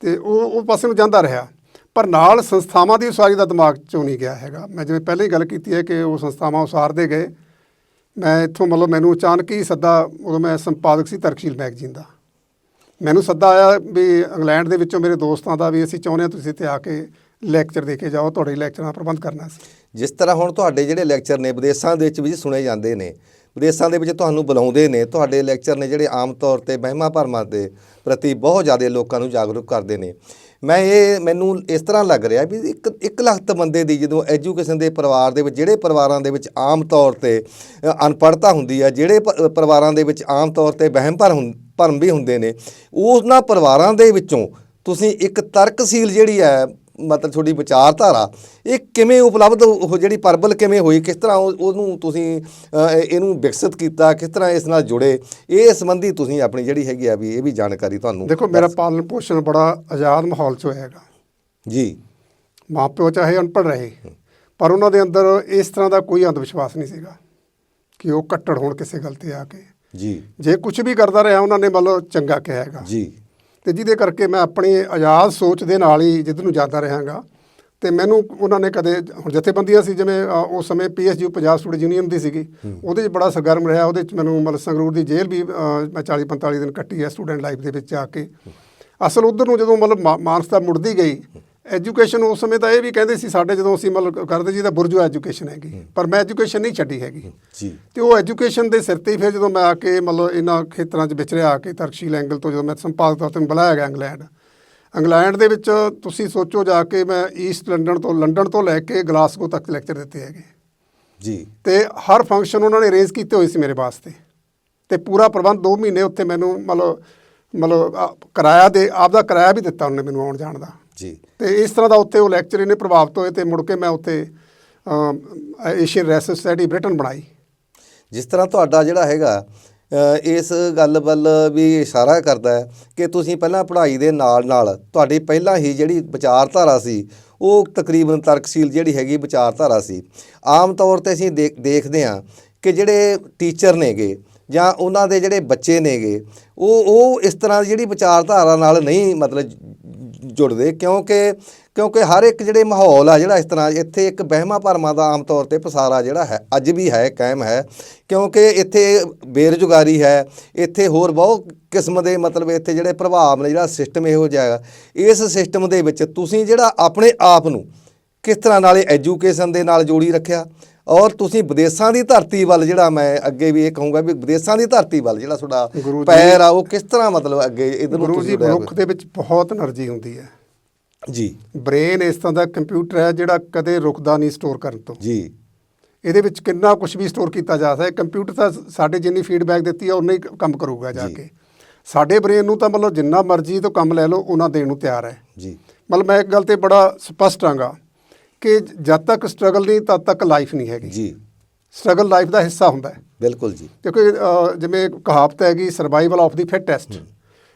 ਤੇ ਉਹ ਉਹ ਪਾਸੇ ਨੂੰ ਜਾਂਦਾ ਰਿਹਾ। ਪਰ ਨਾਲ ਸੰਸਥਾਵਾਂ ਦੀ ਉਸਾਰੀ ਦਾ ਦਿਮਾਗ ਚੋਂ ਨਹੀਂ ਗਿਆ ਹੈਗਾ। ਮੈਂ ਜਿਵੇਂ ਪਹਿਲਾਂ ਹੀ ਗੱਲ ਕੀਤੀ ਹੈ ਕਿ ਉਹ ਸੰਸਥਾਵਾਂ ਉਸਾਰਦੇ ਗਏ। ਮੈਂ ਇੱਥੋਂ ਮਤਲਬ ਮੈਨੂੰ ਅਚਾਨਕ ਹੀ ਸੱਦਾ, ਉਦੋਂ ਮੈਂ ਸੰਪਾਦਕ ਸੀ ਤਰਕਸ਼ੀਲ ਮੈਗਜ਼ੀਨ ਦਾ। ਮੈਨੂੰ ਸੱਦਾ ਆਇਆ ਵੀ ਇੰਗਲੈਂਡ ਦੇ ਵਿੱਚੋਂ ਮੇਰੇ ਦੋਸਤਾਂ ਦਾ ਵੀ ਅਸੀਂ ਚਾਹੁੰਦੇ ਹਾਂ ਤੁਸੀਂ ਇੱਥੇ ਆ ਕੇ ਲੈਕਚਰ ਦੇ ਕੇ ਜਾਓ ਤੁਹਾਡੇ ਲੈਕਚਰਾਂ ਦਾ ਪ੍ਰਬੰਧ ਕਰਨਾ ਸੀ। ਜਿਸ ਤਰ੍ਹਾਂ ਹੁਣ ਤੁਹਾਡੇ ਜਿਹੜੇ ਲੈਕਚਰ ਨੇ ਵਿਦੇਸ਼ਾਂ ਦੇ ਵਿੱਚ ਵੀ ਸੁਣੇ ਜਾਂਦੇ ਨੇ ਵਿਦੇਸ਼ਾਂ ਦੇ ਵਿੱਚ ਤੁਹਾਨੂੰ ਬੁਲਾਉਂਦੇ ਨੇ ਤੁਹਾਡੇ ਲੈਕਚਰ ਨੇ ਜਿਹੜੇ ਆਮ ਤੌਰ ਤੇ ਵਹਿਮਾਂ ਭਰਮਾਂ ਦੇ ਪ੍ਰਤੀ ਬਹੁਤ ਜ਼ਿਆਦਾ ਲੋਕਾਂ ਨੂੰ ਜਾਗਰੂਕ ਕਰਦੇ ਨੇ। ਮੈਂ ਇਹ ਮੈਨੂੰ ਇਸ ਤਰ੍ਹਾਂ ਲੱਗ ਰਿਹਾ ਵੀ ਇੱਕ ਇੱਕ ਲੱਖ ਬੰਦੇ ਦੀ ਜਦੋਂ ਐਜੂਕੇਸ਼ਨ ਦੇ ਪਰਿਵਾਰ ਦੇ ਵਿੱਚ ਜਿਹੜੇ ਪਰਿਵਾਰਾਂ ਦੇ ਵਿੱਚ ਆਮ ਤੌਰ ਤੇ ਅ, ਅਨਪੜ੍ਹਤਾ ਹੁੰਦੀ ਹੈ ਜਿਹੜੇ ਪ- ਪਰਿਵਾਰਾਂ ਦੇ ਵਿੱਚ ਆਮ ਤੌਰ ਤੇ ਵਹਿਮ ਭਰਮ ਭਰਮ ਵੀ ਹੁੰਦੇ ਨੇ ਉਹਨਾਂ ਪਰਿਵਾਰਾਂ ਦੇ ਵਿੱਚੋਂ ਤੁਸੀਂ ਇੱਕ ਤਰਕਸ਼ੀਲ ਜਿਹੜੀ ਹੈ ਮਤਲਬ ਤੁਹਾਡੀ ਵਿਚਾਰਧਾਰਾ ਇਹ ਕਿਵੇਂ ਉਪਲਬਧ ਉਹ ਜਿਹੜੀ ਪਰਬਲ ਕਿਵੇਂ ਹੋਈ ਕਿਸ ਤਰ੍ਹਾਂ ਉਹ- ਉਹਨੂੰ ਤੁਸੀਂ ਇਹਨੂੰ ਵਿਕਸਿਤ ਕੀਤਾ ਕਿਸ ਤਰ੍ਹਾਂ ਇਸ ਨਾਲ ਜੁੜੇ ਇਹ ਸੰਬੰਧੀ ਤੁਸੀਂ ਆਪਣੀ ਜਿਹੜੀ ਹੈਗੀ ਆ ਵੀ ਇਹ ਵੀ ਜਾਣਕਾਰੀ ਤੁਹਾਨੂੰ ਦੇਖੋ ਮੇਰਾ ਪਾਲਣ ਪੋਸ਼ਣ ਬੜਾ ਆਜ਼ਾਦ ਮਾਹੌਲ 'ਚ ਹੋਇਆ ਹੈਗਾ। ਜੀ। ਮਾਪਿਓ ਚਾਹੇ ਅਨਪੜ੍ਹ ਰਹੇ ਪਰ ਉਹਨਾਂ ਦੇ ਅੰਦਰ ਇਸ ਤਰ੍ਹਾਂ ਦਾ ਕੋਈ ਅੰਧ ਵਿਸ਼ਵਾਸ ਨਹੀਂ ਸੀਗਾ ਕਿ ਉਹ ਕੱਟੜ ਹੋਣ ਕਿਸੇ ਗੱਲ ਤੇ ਆ ਕੇ। ਜੀ। ਜੇ ਕੁਝ ਵੀ ਕਰਦਾ ਰਿਹਾ ਉਹਨਾਂ ਨੇ ਮਤਲਬ ਚੰਗਾ ਕਿਹਾ ਹੈਗਾ। ਜੀ। ਤੇ ਜਿਹਦੇ ਕਰਕੇ ਮੈਂ ਆਪਣੀ ਆਜ਼ਾਦ ਸੋਚ ਦੇ ਨਾਲ ਹੀ ਜਿੱਦ ਨੂੰ ਜਾਂਦਾ ਰਹਾਂਗਾ। ਤੇ ਮੈਨੂੰ ਉਹਨਾਂ ਨੇ ਕਦੇ ਹੁਣ ਜਥੇਬੰਦੀਆਂ ਸੀ ਜਿਵੇਂ ਉਸ ਸਮੇਂ ਪੀਐਸਯੂ ਪੰਜਾਬ ਸਟੂਡੈਂਟ ਯੂਨੀਅਨ ਦੀ ਸੀਗੀ। ਉਹਦੇ 'ਚ ਬੜਾ ਸਰਗਰਮ ਰਿਹਾ। ਉਹਦੇ 'ਚ ਮੈਨੂੰ ਮਤਲਬ ਸੰਗਰੂਰ ਦੀ ਜੇਲ੍ਹ ਵੀ ਮੈਂ 40 45 ਦਿਨ ਕੱਟੀ ਹੈ ਸਟੂਡੈਂਟ ਲਾਈਫ ਦੇ ਵਿੱਚ ਆ ਕੇ। ਅਸਲ ਉਧਰ ਨੂੰ ਜਦੋਂ ਮਤਲਬ ਮਾਨਸਤਾ ਮੁੜਦੀ ਗਈ ਐਜੂਕੇਸ਼ਨ ਉਸ ਸਮੇਂ ਤਾਂ ਇਹ ਵੀ ਕਹਿੰਦੇ ਸੀ ਸਾਡੇ ਜਦੋਂ ਅਸੀਂ ਮਤਲਬ ਕਰਦੇ ਜੀ ਤਾਂ ਬੁਰਜੂ ਐਜੂਕੇਸ਼ਨ ਹੈਗੀ। ਪਰ ਮੈਂ ਐਜੂਕੇਸ਼ਨ ਨਹੀਂ ਛੱਡੀ ਹੈਗੀ। ਜੀ। ਤੇ ਉਹ ਐਜੂਕੇਸ਼ਨ ਦੇ ਸਿਰ ਤੇ ਹੀ ਫਿਰ ਜਦੋਂ ਮੈਂ ਆ ਕੇ ਮਤਲਬ ਇਹਨਾਂ ਖੇਤਰਾਂ 'ਚ ਵਿਚਰਿਆ ਆ ਕੇ ਤਰਕਸ਼ੀਲ ਐਂਗਲ ਤੋਂ ਜਦੋਂ ਮੈਂ ਸੰਪਾਦਕ ਤੌਰ ਤੇ ਬੁਲਾਇਆ ਗਿਆ ਇੰਗਲੈਂਡ। ਇੰਗਲੈਂਡ ਦੇ ਵਿੱਚ ਤੁਸੀਂ ਸੋਚੋ ਜਾ ਕੇ ਮੈਂ ਈਸਟ ਲੰਡਨ ਤੋਂ ਲੰਡਨ ਤੋਂ ਲੈ ਕੇ ਗਲਾਸਗੋ ਤੱਕ ਲੈਕਚਰ ਦਿੱਤੇ ਹੈਗੇ। ਜੀ। ਤੇ ਹਰ ਫੰਕਸ਼ਨ ਉਹਨਾਂ ਨੇ ਅਰੇਂਜ ਕੀਤੇ ਹੋਏ ਸੀ ਮੇਰੇ ਵਾਸਤੇ। ਤੇ ਪੂਰਾ ਪ੍ਰਬੰਧ 2 ਮਹੀਨੇ ਉੱਥੇ ਮੈਨੂੰ ਮਤਲਬ ਮਤਲਬ ਕਿਰਾਇਆ ਦੇ ਆਪਦਾ ਕਿਰਾਇਆ ਵੀ ਦਿੱਤਾ ਉਹਨੇ ਮੈਨੂੰ ਆਉਣ ਜਾਣ ਦਾ। ਜੀ। ਤੇ ਇਸ ਤਰ੍ਹਾਂ ਦਾ ਉੱਥੇ ਉਹ ਲੈਕਚਰ ਇਹਨੇ ਪ੍ਰਭਾਵਿਤ ਹੋਏ ਤੇ ਮੁੜ ਕੇ ਮੈਂ ਉੱਥੇ ਏਸ਼ੀਅਨ ਰੈਸ ਸੋਸਾਇਟੀ ਬ੍ਰਿਟਨ ਬਣਾਈ। ਜਿਸ ਤਰ੍ਹਾਂ ਤੁਹਾਡਾ ਜਿਹੜਾ ਹੈਗਾ ਇਸ ਗੱਲ ਵੱਲ ਵੀ ਇਸ਼ਾਰਾ ਕਰਦਾ ਹੈ ਕਿ ਤੁਸੀਂ ਪਹਿਲਾਂ ਪੜ੍ਹਾਈ ਦੇ ਨਾਲ ਨਾਲ ਤੁਹਾਡੀ ਪਹਿਲਾਂ ਹੀ ਜਿਹੜੀ ਵਿਚਾਰਧਾਰਾ ਸੀ ਉਹ ਤਕਰੀਬਨ ਤਰਕਸ਼ੀਲ ਜਿਹੜੀ ਹੈਗੀ ਵਿਚਾਰਧਾਰਾ ਸੀ। ਆਮ ਤੌਰ ਤੇ ਅਸੀਂ ਦੇਖ- ਦੇਖਦੇ ਹਾਂ ਕਿ ਜਿਹੜੇ ਟੀਚਰ ਨੇਗੇ ਜਾਂ ਉਹਨਾਂ ਦੇ ਜਿਹੜੇ ਬੱਚੇ ਨੇਗੇ ਉਹ ਉਹ ਇਸ ਤਰ੍ਹਾਂ ਦੀ ਜਿਹੜੀ ਵਿਚਾਰਧਾਰਾ ਨਾਲ ਨਹੀਂ ਮਤਲਬ ਜੁੜਦੇ, ਕਿਉਂਕਿ ਕਿਉਂਕਿ ਹਰ ਇੱਕ ਜਿਹੜੇ ਮਾਹੌਲ ਆ, ਜਿਹੜਾ ਇਸ ਤਰ੍ਹਾਂ ਇੱਥੇ ਇੱਕ ਵਹਿਮਾਂ ਭਰਮਾਂ ਦਾ ਆਮ ਤੌਰ ਤੇ ਪਸਾਰਾ ਜਿਹੜਾ ਹੈ, ਅੱਜ ਵੀ ਹੈ, ਕਾਇਮ ਹੈ, ਕਿਉਂਕਿ ਇੱਥੇ ਬੇਰੁਜ਼ਗਾਰੀ ਹੈ, ਇੱਥੇ ਹੋਰ ਬਹੁਤ ਕਿਸਮ ਦੇ ਮਤਲਬ ਇੱਥੇ ਜਿਹੜੇ ਪ੍ਰਭਾਵ ਨੇ, ਜਿਹੜਾ ਸਿਸਟਮ ਇਹੋ ਜਿਹਾ ਹੈਗਾ। ਇਸ ਸਿਸਟਮ ਦੇ ਵਿੱਚ ਤੁਸੀਂ ਜਿਹੜਾ ਆਪਣੇ ਆਪ ਨੂੰ ਕਿਸ ਤਰ੍ਹਾਂ ਨਾਲੇ ਐਜੂਕੇਸ਼ਨ ਦੇ ਨਾਲ ਜੋੜੀ ਰੱਖਿਆ ਔਰ ਤੁਸੀਂ ਵਿਦੇਸ਼ਾਂ ਦੀ ਧਰਤੀ ਵੱਲ ਜਿਹੜਾ ਮੈਂ ਅੱਗੇ ਵੀ ਇਹ ਕਹੂੰਗਾ ਵੀ ਵਿਦੇਸ਼ਾਂ ਦੀ ਧਰਤੀ ਵੱਲ ਜਿਹੜਾ ਤੁਹਾਡਾ ਪੈਰ ਆ ਉਹ ਕਿਸ ਤਰ੍ਹਾਂ ਮਤਲਬ ਅੱਗੇ ਇਧਰ ਨੂੰ ਤੁਸੀਂ ਮਨੁੱਖ ਦੇ ਵਿੱਚ ਬਹੁਤ એનર્ਜੀ ਹੁੰਦੀ ਹੈ। ਜੀ। ਬ੍ਰੇਨ ਇਸ ਤਰ੍ਹਾਂ ਦਾ ਕੰਪਿਊਟਰ ਹੈ ਜਿਹੜਾ ਕਦੇ ਰੁਕਦਾ ਨਹੀਂ ਸਟੋਰ ਕਰਨ ਤੋਂ। ਜੀ। ਇਹਦੇ ਵਿੱਚ ਕਿੰਨਾ ਕੁਝ ਵੀ ਸਟੋਰ ਕੀਤਾ ਜਾ ਸਕਦਾ ਕੰਪਿਊਟਰ ਤਾਂ ਸਾਡੇ ਜਿੰਨੀ ਫੀਡਬੈਕ ਦਿੱਤੀ ਹੈ ਉਨਾ ਹੀ ਕੰਮ ਕਰੂਗਾ ਜਾ ਕੇ। ਸਾਡੇ ਬ੍ਰੇਨ ਨੂੰ ਤਾਂ ਮਤਲਬ ਜਿੰਨਾ ਮਰਜ਼ੀ ਤੋਂ ਕੰਮ ਲੈ ਲਓ ਉਹਨਾਂ ਦੇਣ ਨੂੰ ਤਿਆਰ ਹੈ। ਜੀ। ਮਤਲਬ ਮੈਂ ਇੱਕ ਗੱਲ ਤੇ ਬੜਾ ਸਪਸ਼ਟ ਹਾਂਗਾ। ਕਿ ਜਦ ਤੱਕ ਸਟਰਗਲ ਨਹੀਂ ਤਦ ਤੱਕ ਲਾਈਫ ਨਹੀਂ ਹੈਗੀ ਜੀ ਸਟਰਗਲ ਲਾਈਫ ਦਾ ਹਿੱਸਾ ਹੁੰਦਾ ਹੈ ਬਿਲਕੁਲ ਜੀ ਕਿਉਂਕਿ ਅਹ, ਜਿਵੇਂ ਕਹਾਵਤ ਹੈਗੀ ਸਰਵਾਈਵਲ ਆਫ ਦੀ ਫਿਟੈਸਟ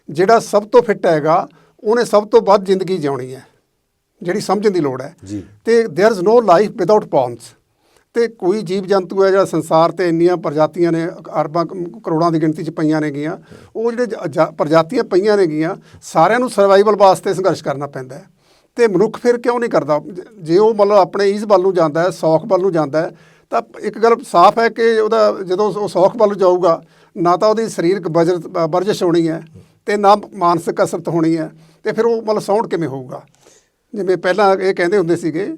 ਜਿਹੜਾ ਸਭ ਤੋਂ ਫਿੱਟ ਹੈਗਾ ਉਹਨੇ ਸਭ ਤੋਂ ਵੱਧ ਜ਼ਿੰਦਗੀ ਜਿਉਣੀ ਹੈ ਜਿਹੜੀ ਸਮਝਣ ਦੀ ਲੋੜ ਹੈ ਜੀ। ਤੇ there is no life without ਪੌਨਸ ਤੇ ਕੋਈ ਜੀਵ ਜੰਤੂ ਹੈ ਜਿਹੜਾ ਸੰਸਾਰ ਤੇ ਇੰਨੀਆਂ ਪ੍ਰਜਾਤੀਆਂ ਨੇ ਅਰਬਾਂ ਕ- ਕਰੋੜਾਂ ਦੀ ਗਿਣਤੀ 'ਚ ਪਈਆਂ ਨੇਗੀਆਂ ਉਹ ਜਿਹੜੇ ਜ- ਜ- ਪ੍ਰਜਾਤੀਆਂ ਪਈਆਂ ਨੇਗੀਆਂ ਸਾਰਿਆਂ ਨੂੰ ਸਰਵਾਈਵਲ ਵਾਸਤੇ ਸੰਘਰਸ਼ ਕਰਨਾ ਪੈਂਦਾ ਹੈ ਤੇ ਮਨੁੱਖ ਫਿਰ ਕਿਉਂ ਨਹੀਂ ਕਰਦਾ? ਜ- ਉਹ ਮਤਲਬ ਆਪਣੇ ਈਜ਼ ਵੱਲ ਨੂੰ ਜਾਂਦਾ ਹੈ ਸੌਖ ਵੱਲ ਨੂੰ ਜਾਂਦਾ ਹੈ ਤਾਂ ਇੱਕ ਗੱਲ ਸਾਫ਼ ਹੈ ਕਿ ਉਹਦਾ ਜਦੋਂ ਉਹ ਸੌਖ ਵੱਲ ਜਾਊਗਾ ਨਾ ਤਾਂ ਉਹਦੀ ਸਰੀਰਕ ਬਜਰ ਵਰਜਿਸ਼ ਹੋਣੀ ਹੈ ਤੇ ਨਾ ਮਾਨਸਿਕ ਕਸਰਤ ਹੋਣੀ ਹੈ ਤੇ ਫਿਰ ਉਹ ਮਤਲਬ ਸਾਊਂਡ ਕਿਵੇਂ ਹੋਊਗਾ? ਜਿਵੇਂ ਪਹਿਲਾਂ ਇਹ ਕਹਿੰਦੇ ਹੁੰਦੇ ਸੀਗੇ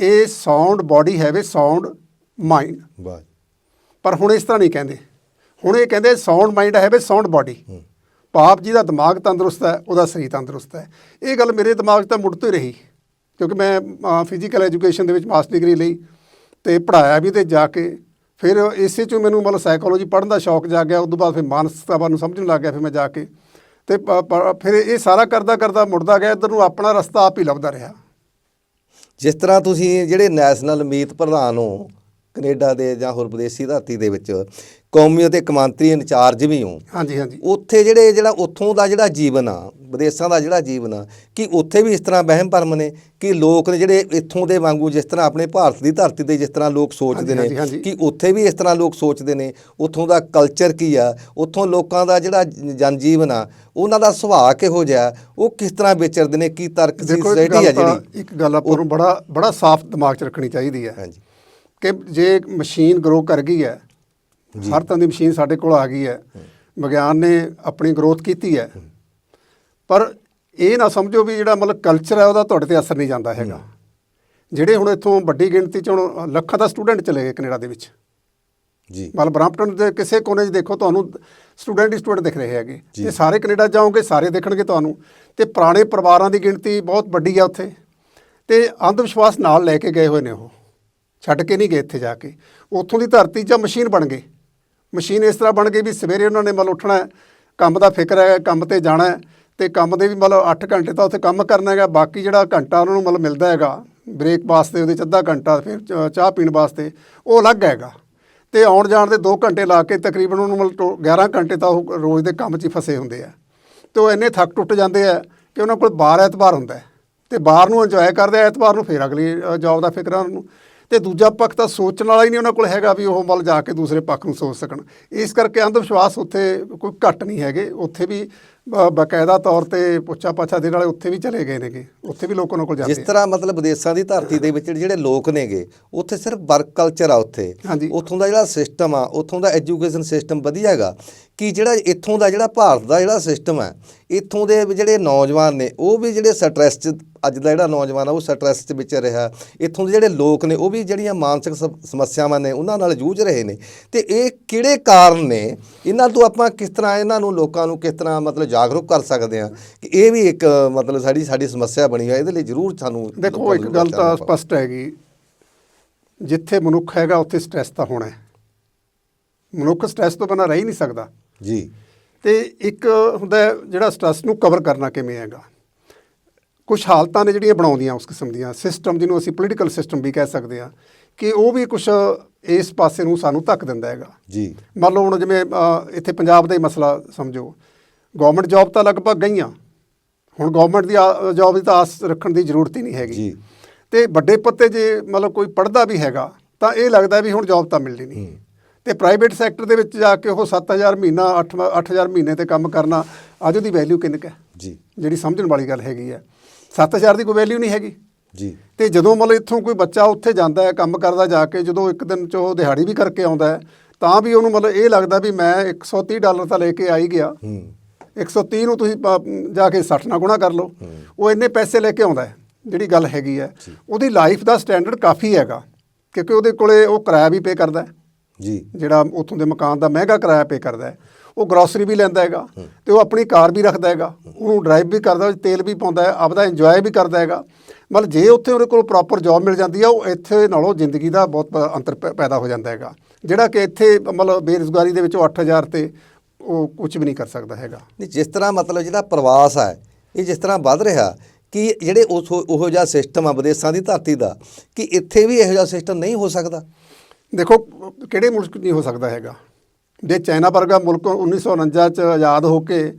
ਇਹ sound body have sound mind ਪਰ ਹੁਣ ਇਸ ਤਰ੍ਹਾਂ ਨਹੀਂ ਕਹਿੰਦੇ। ਹੁਣ ਇਹ ਕਹਿੰਦੇ sound mind have sound body ਪਾਪ ਜੀ ਦਾ ਦਿਮਾਗ ਤੰਦਰੁਸਤ ਹੈ, ਉਹਦਾ ਸਰੀਰ ਤੰਦਰੁਸਤ ਹੈ। ਇਹ ਗੱਲ ਮੇਰੇ ਦਿਮਾਗ 'ਚ ਤਾਂ ਮੁੜ ਤੋਂ ਹੀ ਰਹੀ, ਕਿਉਂਕਿ ਮੈਂ ਫਿਜ਼ੀਕਲ ਐਜੂਕੇਸ਼ਨ ਦੇ ਵਿੱਚ ਮਾਸਟਰ ਡਿਗਰੀ ਲਈ ਤੇ ਪੜਾਇਆ ਵੀ ਤੇ ਜਾ ਕੇ ਫਿਰ ਇਸੇ ਚੋਂ ਮੈਨੂੰ ਮਤਲਬ ਸਾਈਕੋਲੋਜੀ ਪੜ੍ਹਨ ਦਾ ਸ਼ੌਕ ਜਾਗ ਗਿਆ ਉਸ ਤੋਂ ਬਾਅਦ ਫਿਰ ਮਾਨਸਿਕਤਾ ਵੱਲ ਨੂੰ ਸਮਝਣ ਲੱਗ ਗਿਆ ਫਿਰ ਮੈਂ ਜਾ ਕੇ ਤੇ ਪ- ਫਿਰ ਇਹ ਸਾਰਾ ਕਰਦਾ ਕਰਦਾ ਮੁੜਦਾ ਗਿਆ, ਇੱਧਰ ਨੂੰ ਆਪਣਾ ਰਸਤਾ ਆਪ ਹੀ ਲੱਭਦਾ ਰਿਹਾ। ਜਿਸ ਤਰ੍ਹਾਂ ਤੁਸੀਂ ਜਿਹੜੇ ਨੈਸ਼ਨਲ ਮੀਤ ਪ੍ਰਧਾਨ ਹੋ ਕੈਨੇਡਾ ਦੇ ਜਾਂ ਹੋਰ ਵਿਦੇਸ਼ੀ ਧਰਤੀ ਦੇ ਵਿੱਚ ਕੌਮੀ ਅਤੇ ਕਮਾਂਤਰੀ ਇੰਚਾਰਜ ਵੀ ਹੋ। ਹਾਂਜੀ ਹਾਂਜੀ। ਉੱਥੇ ਜਿਹੜੇ ਜਿਹੜਾ ਉੱਥੋਂ ਦਾ ਜਿਹੜਾ ਜੀਵਨ ਆ ਵਿਦੇਸ਼ਾਂ ਦਾ ਜਿਹੜਾ ਜੀਵਨ ਆ ਕਿ ਉੱਥੇ ਵੀ ਇਸ ਤਰ੍ਹਾਂ ਵਹਿਮ ਭਰਮ ਨੇ ਕਿ ਲੋਕ ਨੇ ਜਿਹੜੇ ਇੱਥੋਂ ਦੇ ਵਾਂਗੂ ਜਿਸ ਤਰ੍ਹਾਂ ਆਪਣੇ ਭਾਰਤ ਦੀ ਧਰਤੀ ਤੇ ਜਿਸ ਤਰ੍ਹਾਂ ਲੋਕ ਸੋਚਦੇ ਨੇ। ਕਿ ਉੱਥੇ ਵੀ ਇਸ ਤਰ੍ਹਾਂ ਲੋਕ ਸੋਚਦੇ ਨੇ ਉੱਥੋਂ ਦਾ ਕਲਚਰ ਕੀ ਆ ਉੱਥੋਂ ਲੋਕਾਂ ਦਾ ਜਿਹੜਾ ਜਨਜੀਵਨ ਆ ਉਹਨਾਂ ਦਾ ਸੁਭਾਅ ਕਿਹੋ ਜਿਹਾ ਉਹ ਕਿਸ ਤਰ੍ਹਾਂ ਵਿਚਰਦੇ ਨੇ ਕੀ ਤਰਕ ਦੀ ਸੋਸਾਇਟੀ ਆ ਜਿਹੜੀ ਇੱਕ ਗੱਲ ਆਪਾਂ ਨੂੰ ਬੜਾ ਬੜਾ ਸਾਫ਼ ਦਿਮਾਗ 'ਚ ਰੱਖਣੀ ਚਾਹੀਦੀ ਹੈ ਹਾਂਜੀ। ਕਿ ਜੇ ਮਸ਼ੀਨ ਗਰੋ ਕਰ ਗਈ ਹੈ ਹਰ ਤਰ੍ਹਾਂ ਦੀ ਮਸ਼ੀਨ ਸਾਡੇ ਕੋਲ ਆ ਗਈ ਹੈ। ਵਿਗਿਆਨ ਨੇ ਆਪਣੀ ਗਰੋਥ ਕੀਤੀ ਹੈ। ਪਰ ਇਹ ਨਾ ਸਮਝੋ ਵੀ ਜਿਹੜਾ ਮਤਲਬ ਕਲਚਰ ਹੈ ਉਹਦਾ ਤੁਹਾਡੇ ਤੇ ਅਸਰ ਨਹੀਂ ਜਾਂਦਾ ਹੈਗਾ। ਜਿਹੜੇ ਹੁਣ ਇੱਥੋਂ ਵੱਡੀ ਗਿਣਤੀ 'ਚ ਹੁਣ ਲੱਖਾਂ ਦਾ ਸਟੂਡੈਂਟ ਚਲੇ ਗਏ ਕੈਨੇਡਾ ਦੇ ਵਿੱਚ। ਜੀ। ਮਤਲਬ ਬ੍ਰਾਂਪਟਨ ਦੇ ਕਿਸੇ ਕੋਨੇ 'ਚ ਦੇਖੋ ਤੁਹਾਨੂੰ ਸਟੂਡੈਂਟ ਹੀ ਸਟੂਡੈਂਟ ਦਿਖ ਰਹੇ ਹੈਗੇ। ਜੀ। ਤੇ ਸਾਰੇ ਕੈਨੇਡਾ ਜਾਓਗੇ ਸਾਰੇ ਦੇਖਣਗੇ ਤੁਹਾਨੂੰ। ਤੇ ਪੁਰਾਣੇ ਪਰਿਵਾਰਾਂ ਦੀ ਗਿਣਤੀ ਬਹੁਤ ਵੱਡੀ ਆ ਉੱਥੇ। ਤੇ ਅੰਧ ਵਿਸ਼ਵਾਸ ਨਾਲ ਲੈ ਕੇ ਗਏ ਹੋਏ ਨੇ ਉਹ। ਛੱਡ ਕੇ ਨਹੀਂ ਗਏ ਇੱਥੇ ਜਾ ਕੇ। ਉੱਥੋਂ ਦੀ ਧਰਤੀ 'ਚ ਮਸ਼ੀਨ ਬਣ ਗਏ। ਮਸ਼ੀਨ ਇਸ ਤਰ੍ਹਾਂ ਬਣ ਗਈ ਵੀ ਸਵੇਰੇ ਉਹਨਾਂ ਨੇ ਮਤਲਬ ਉੱਠਣਾ ਕੰਮ ਦਾ ਫਿਕਰ ਹੈ, ਕੰਮ ਤੇ ਜਾਣਾ ਹੈ ਤੇ ਕੰਮ ਦੇ ਵੀ ਮਤਲਬ 8 ਘੰਟੇ ਤਾਂ ਉੱਥੇ ਕੰਮ ਕਰਨਾ ਹੈਗਾ, ਬਾਕੀ ਜਿਹੜਾ ਘੰਟਾ ਉਹਨਾਂ ਨੂੰ ਮਤਲਬ ਮਿਲਦਾ ਹੈਗਾ ਬ੍ਰੇਕ ਵਾਸਤੇ ਉਹਦੇ 'ਚ ਅੱਧਾ ਘੰਟਾ ਫਿਰ ਚਾਹ ਪੀਣ ਵਾਸਤੇ, ਉਹ ਅਲੱਗ ਹੈਗਾ। ਤੇ ਆਉਣ ਜਾਣ ਦੇ 2 ਘੰਟੇ ਲਾ ਕੇ ਤਕਰੀਬਨ ਉਹਨੂੰ ਮਤਲਬ ਟੋ- 11 ਘੰਟੇ ਤਾਂ ਉਹ ਰੋਜ਼ ਦੇ ਕੰਮ 'ਚ ਹੀ ਫਸੇ ਹੁੰਦੇ ਆ। ਤੇ ਉਹ ਇੰਨੇ ਥੱਕ ਟੁੱਟ ਜਾਂਦੇ ਆ ਕਿ ਉਹਨਾਂ ਕੋਲ ਬਾਹਰ ਐਤਵਾਰ ਹੁੰਦਾ ਹੈ। ਤੇ ਬਾਹਰ ਨੂੰ ਇੰਜੋਏ ਕਰਦੇ ਐਤਵਾਰ ਨੂੰ ਫਿਰ ਅਗਲੀ ਜੌਬ ਦਾ ਫਿਕਰ ਆ ਉਹਨਾਂ। ਨੂੰ ਤੇ ਦੂਜਾ ਪੱਖ ਤਾਂ ਸੋਚਣ ਵਾਲਾ ਹੀ ਨਹੀਂ ਉਹਨਾਂ ਕੋਲ ਹੈਗਾ ਵੀ ਉਹ ਮਲ ਜਾ ਕੇ ਦੂਸਰੇ ਪੱਖ ਨੂੰ ਸੋਚ ਸਕਣ। ਇਸ ਕਰਕੇ ਅੰਧ ਵਿਸ਼ਵਾਸ ਉੱਥੇ ਕੋਈ ਘੱਟ ਨਹੀਂ ਹੈਗੇ। ਉੱਥੇ ਵੀ ਬ- ਬਕਾਇਦਾ ਤੌਰ ਤੇ ਪੁੱਛਾ ਪਾਛਾ ਦੇਣ ਵਾਲੇ ਉੱਥੇ ਵੀ ਚਲੇ ਗਏ ਨੇਗੇ। ਉੱਥੇ ਵੀ ਲੋਕ ਕੋਲ ਜਾਂਦੇ ਜਿਸ ਆ ਤਰ੍ਹਾਂ ਮਤਲਬ ਵਿਦੇਸ਼ਾਂ ਦੀ ਧਰਤੀ ਦੇ ਵਿੱਚ ਜਿਹੜੇ ਲੋਕ ਨੇਗੇ ਉੱਥੇ ਸਿਰਫ ਵਰਕ ਕਲਚਰ ਆ ਉੱਥੇ। ਹਾਂਜੀ। ਉੱਥੋਂ ਦਾ ਜਿਹੜਾ ਸਿਸਟਮ ਆ ਉੱਥੋਂ ਦਾ ਐਜੂਕੇਸ਼ਨ ਸਿਸਟਮ ਵਧੀਆ ਹੈਗਾ। ਕਿ ਜਿਹੜਾ ਇੱਥੋਂ ਦਾ ਜਿਹੜਾ ਭਾਰਤ ਦਾ ਜਿਹੜਾ ਸਿਸਟਮ ਹੈ ਇੱਥੋਂ ਦੇ ਵੀ ਜਿਹੜੇ ਨੌਜਵਾਨ ਨੇ ਉਹ ਵੀ ਜਿਹੜੇ ਸਟ੍ਰੈਸ 'ਚ ਅੱਜ ਦਾ ਜਿਹੜਾ ਨੌਜਵਾਨ ਆ ਉਹ ਸਟ੍ਰੈਸ 'ਚ ਵਿੱਚ ਰਿਹਾ। ਇੱਥੋਂ ਦੇ ਜਿਹੜੇ ਲੋਕ ਨੇ ਉਹ ਵੀ ਜਿਹੜੀਆਂ ਮਾਨਸਿਕ ਸਮ- ਸਮੱਸਿਆਵਾਂ ਨੇ ਉਹਨਾਂ ਨਾਲ ਜੂਝ ਰਹੇ ਨੇ। ਤੇ ਇਹ ਕਿਹੜੇ ਕਾਰਨ ਨੇ? ਇਹਨਾਂ ਤੋਂ ਆਪਾਂ ਕਿਸ ਤਰ੍ਹਾਂ ਇਹਨਾਂ ਨੂੰ ਲੋਕਾਂ ਨੂੰ ਕਿਸ ਤਰ੍ਹਾਂ ਮਤਲਬ ਜਾਗਰੂਕ ਕਰ ਸਕਦੇ ਆ ਕਿ ਇਹ ਵੀ ਇੱਕ ਮਤਲਬ ਸਾਡੀ ਸਾਡੀ ਸਮੱਸਿਆ ਬਣੀ ਹੈ। ਇਹਦੇ ਲਈ ਜ਼ਰੂਰ ਸਾਨੂੰ ਦੇਖੋ ਇੱਕ ਗੱਲ ਤਾਂ। ਸਪਸ਼ਟ ਹੈਗੀ। ਜਿੱਥੇ ਮਨੁੱਖ ਹੈਗਾ ਉੱਥੇ ਸਟ੍ਰੈਸ ਤਾਂ ਹੋਣਾ ਹੈ। ਮਨੁੱਖ ਸਟ੍ਰੈਸ ਤੋਂ ਬਿਨਾਂ ਰਹਿ ਹੀ ਨਹੀਂ ਸਕਦਾ। ਜੀ। ਤੇ ਇੱਕ ਹੁੰਦਾ ਜਿਹੜਾ ਸਟ੍ਰੈਸ ਨੂੰ ਕਵਰ ਕਰਨਾ ਕਿਵੇਂ ਹੈਗਾ? ਕੁਝ ਹਾਲਤਾਂ ਨੇ ਜਿਹੜੀਆਂ ਬਣਾਉਂਦੀਆਂ ਉਸ ਕਿਸਮ ਦੀਆਂ। ਸਿਸਟਮ ਜਿਹਨੂੰ ਅਸੀਂ ਪੋਲੀਟੀਕਲ ਸਿਸਟਮ ਵੀ ਕਹਿ ਸਕਦੇ ਹਾਂ ਕਿ ਉਹ ਵੀ ਕੁਝ ਇਸ ਪਾਸੇ ਨੂੰ ਸਾਨੂੰ ਧੱਕ ਦਿੰਦਾ ਹੈਗਾ। ਜੀ। ਮੰਨ ਲਓ ਹੁਣ ਜਿਵੇਂ ਇੱਥੇ ਪੰਜਾਬ ਦਾ ਹੀ ਮਸਲਾ ਸਮਝੋ। ਗਵਰਨਮੈਂਟ ਜੌਬ ਤਾਂ ਲਗਭਗ ਗਈਆਂ। ਹੁਣ ਗਵਰਨਮੈਂਟ ਦੀ ਜੌਬ ਦੀ ਤਾਂ ਆਸ ਰੱਖਣ ਦੀ ਜ਼ਰੂਰਤ ਹੀ ਨਹੀਂ ਹੈਗੀ। ਜੀ। ਤੇ ਵੱਡੇ ਪੱਤੇ ਜੇ ਮਤਲਬ ਕੋਈ ਪੜਦਾ ਵੀ ਹੈਗਾ ਤਾਂ ਇਹ ਲੱਗਦਾ ਵੀ ਹੁਣ ਜੌਬ ਤਾਂ ਮਿਲਣੀ ਨਹੀਂ। ਤੇ ਪ੍ਰਾਈਵੇਟ ਸੈਕਟਰ ਦੇ ਵਿੱਚ ਜਾ ਕੇ ਉਹ 7000 ਮਹੀਨਾ 8 8000 ਮਹੀਨੇ ਤੇ ਕੰਮ ਕਰਨਾ ਅੱਜ ਉਹਦੀ ਵੈਲਿਊ ਕਿੰਨੀ ਕੁ ਹੈ? ਜੀ। ਜਿਹੜੀ ਸਮਝਣ ਵਾਲੀ ਗੱਲ ਹੈਗੀ ਹੈ। 7000 ਦੀ ਕੋਈ ਵੈਲਿਊ ਨਹੀਂ ਹੈਗੀ। ਜੀ। ਤੇ ਜਦੋਂ ਮਤਲਬ ਇੱਥੋਂ ਕੋਈ ਬੱਚਾ ਉੱਥੇ ਜਾਂਦਾ ਹੈ ਕੰਮ ਕਰਦਾ ਜਾ ਕੇ ਜਦੋਂ ਇੱਕ ਦਿਨ ਚ ਉਹ ਦਿਹਾੜੀ ਵੀ ਕਰਕੇ ਆਉਂਦਾ ਹੈ ਤਾਂ ਵੀ ਉਹਨੂੰ ਮਤਲਬ ਇਹ ਲੱਗਦਾ ਵੀ ਮੈਂ 130 ਡਾਲਰ ਤਾਂ ਲੈ ਕੇ ਆ ਹੀ ਗਿਆ। ਹੂੰ। 130 ਨੂੰ ਤੁਸੀਂ ਜਾ ਕੇ 60 ਨਾਲ ਗੁਣਾ ਕਰ ਲਓ। ਉਹ ਇੰਨੇ ਪੈਸੇ ਲੈ ਕੇ ਆਉਂਦਾ ਜਿਹੜੀ ਗੱਲ ਹੈਗੀ ਹੈ। ਉਹਦੀ ਲਾਈਫ ਦਾ ਸਟੈਂਡਰਡ ਕਾਫੀ ਹੈਗਾ ਕਿਉਂਕਿ ਉਹਦੇ ਕੋਲੇ ਉਹ ਕਿਰਾਇਆ ਵੀ ਪੇ ਕਰਦਾ ਹੈ। ਜੀ। ਜਿਹੜਾ ਉੱਥੋਂ ਦੇ ਮਕਾਨ ਦਾ ਮਹਿੰਗਾ ਕਿਰਾਇਆ ਪੇ ਕਰਦਾ ਹੈ। ਉਹ ਗਰੋਸਰੀ ਵੀ ਲੈਂਦਾ ਹੈਗਾ ਤੇ ਉਹ ਆਪਣੀ ਕਾਰ ਵੀ ਰੱਖਦਾ ਹੈਗਾ। ਉਹਨੂੰ ਡਰਾਈਵ ਵੀ ਕਰਦਾ ਤੇਲ ਵੀ ਪਾਉਂਦਾ ਹੈ ਆਪਦਾ ਇੰਜੋਏ ਵੀ ਕਰਦਾ ਹੈਗਾ। ਮਤਲਬ ਜੇ ਉੱਥੇ ਉਹਦੇ ਕੋਲ ਪ੍ਰੋਪਰ ਜੌਬ ਮਿਲ ਜਾਂਦੀ ਆ ਉਹ ਇੱਥੇ ਨਾਲੋਂ ਜ਼ਿੰਦਗੀ ਦਾ ਬਹੁਤ ਅੰਤਰ ਪੈਦਾ ਹੋ ਜਾਂਦਾ ਹੈਗਾ। ਜਿਹੜਾ ਕਿ ਇੱਥੇ ਮਤਲਬ ਬੇਰੁਜ਼ਗਾਰੀ ਦੇ ਵਿੱਚ ਉਹ 8000 ਤੇ ਉਹ ਕੁਝ ਵੀ ਨਹੀਂ ਕਰ ਸਕਦਾ ਹੈਗਾ। ਨਹੀਂ ਜਿਸ ਤਰ੍ਹਾਂ ਮਤਲਬ ਜਿਹੜਾ ਪ੍ਰਵਾਸ ਹੈ ਇਹ ਜਿਸ ਤਰ੍ਹਾਂ ਵੱਧ ਰਿਹਾ ਕਿ ਜਿਹੜੇ ਉਸ ਉਹੋ ਜਿਹਾ ਸਿਸਟਮ ਆ ਵਿਦੇਸ਼ਾਂ ਦੀ ਧਰਤੀ ਦਾ ਕਿ ਇੱਥੇ ਵੀ ਇਹੋ ਜਿਹਾ ਸਿਸਟਮ ਨਹੀਂ ਹੋ ਸਕਦਾ। ਦੇਖੋ ਕਿਹੜੇ ਮੁਲਕ ਨਹੀਂ ਹੋ ਸਕਦਾ ਹੈਗਾ। ਜੇ ਚਾਈਨਾ ਵਰਗਾ ਮੁਲਕ 1949 ਚ ਆਜ਼ਾਦ ਹੋ ਕੇ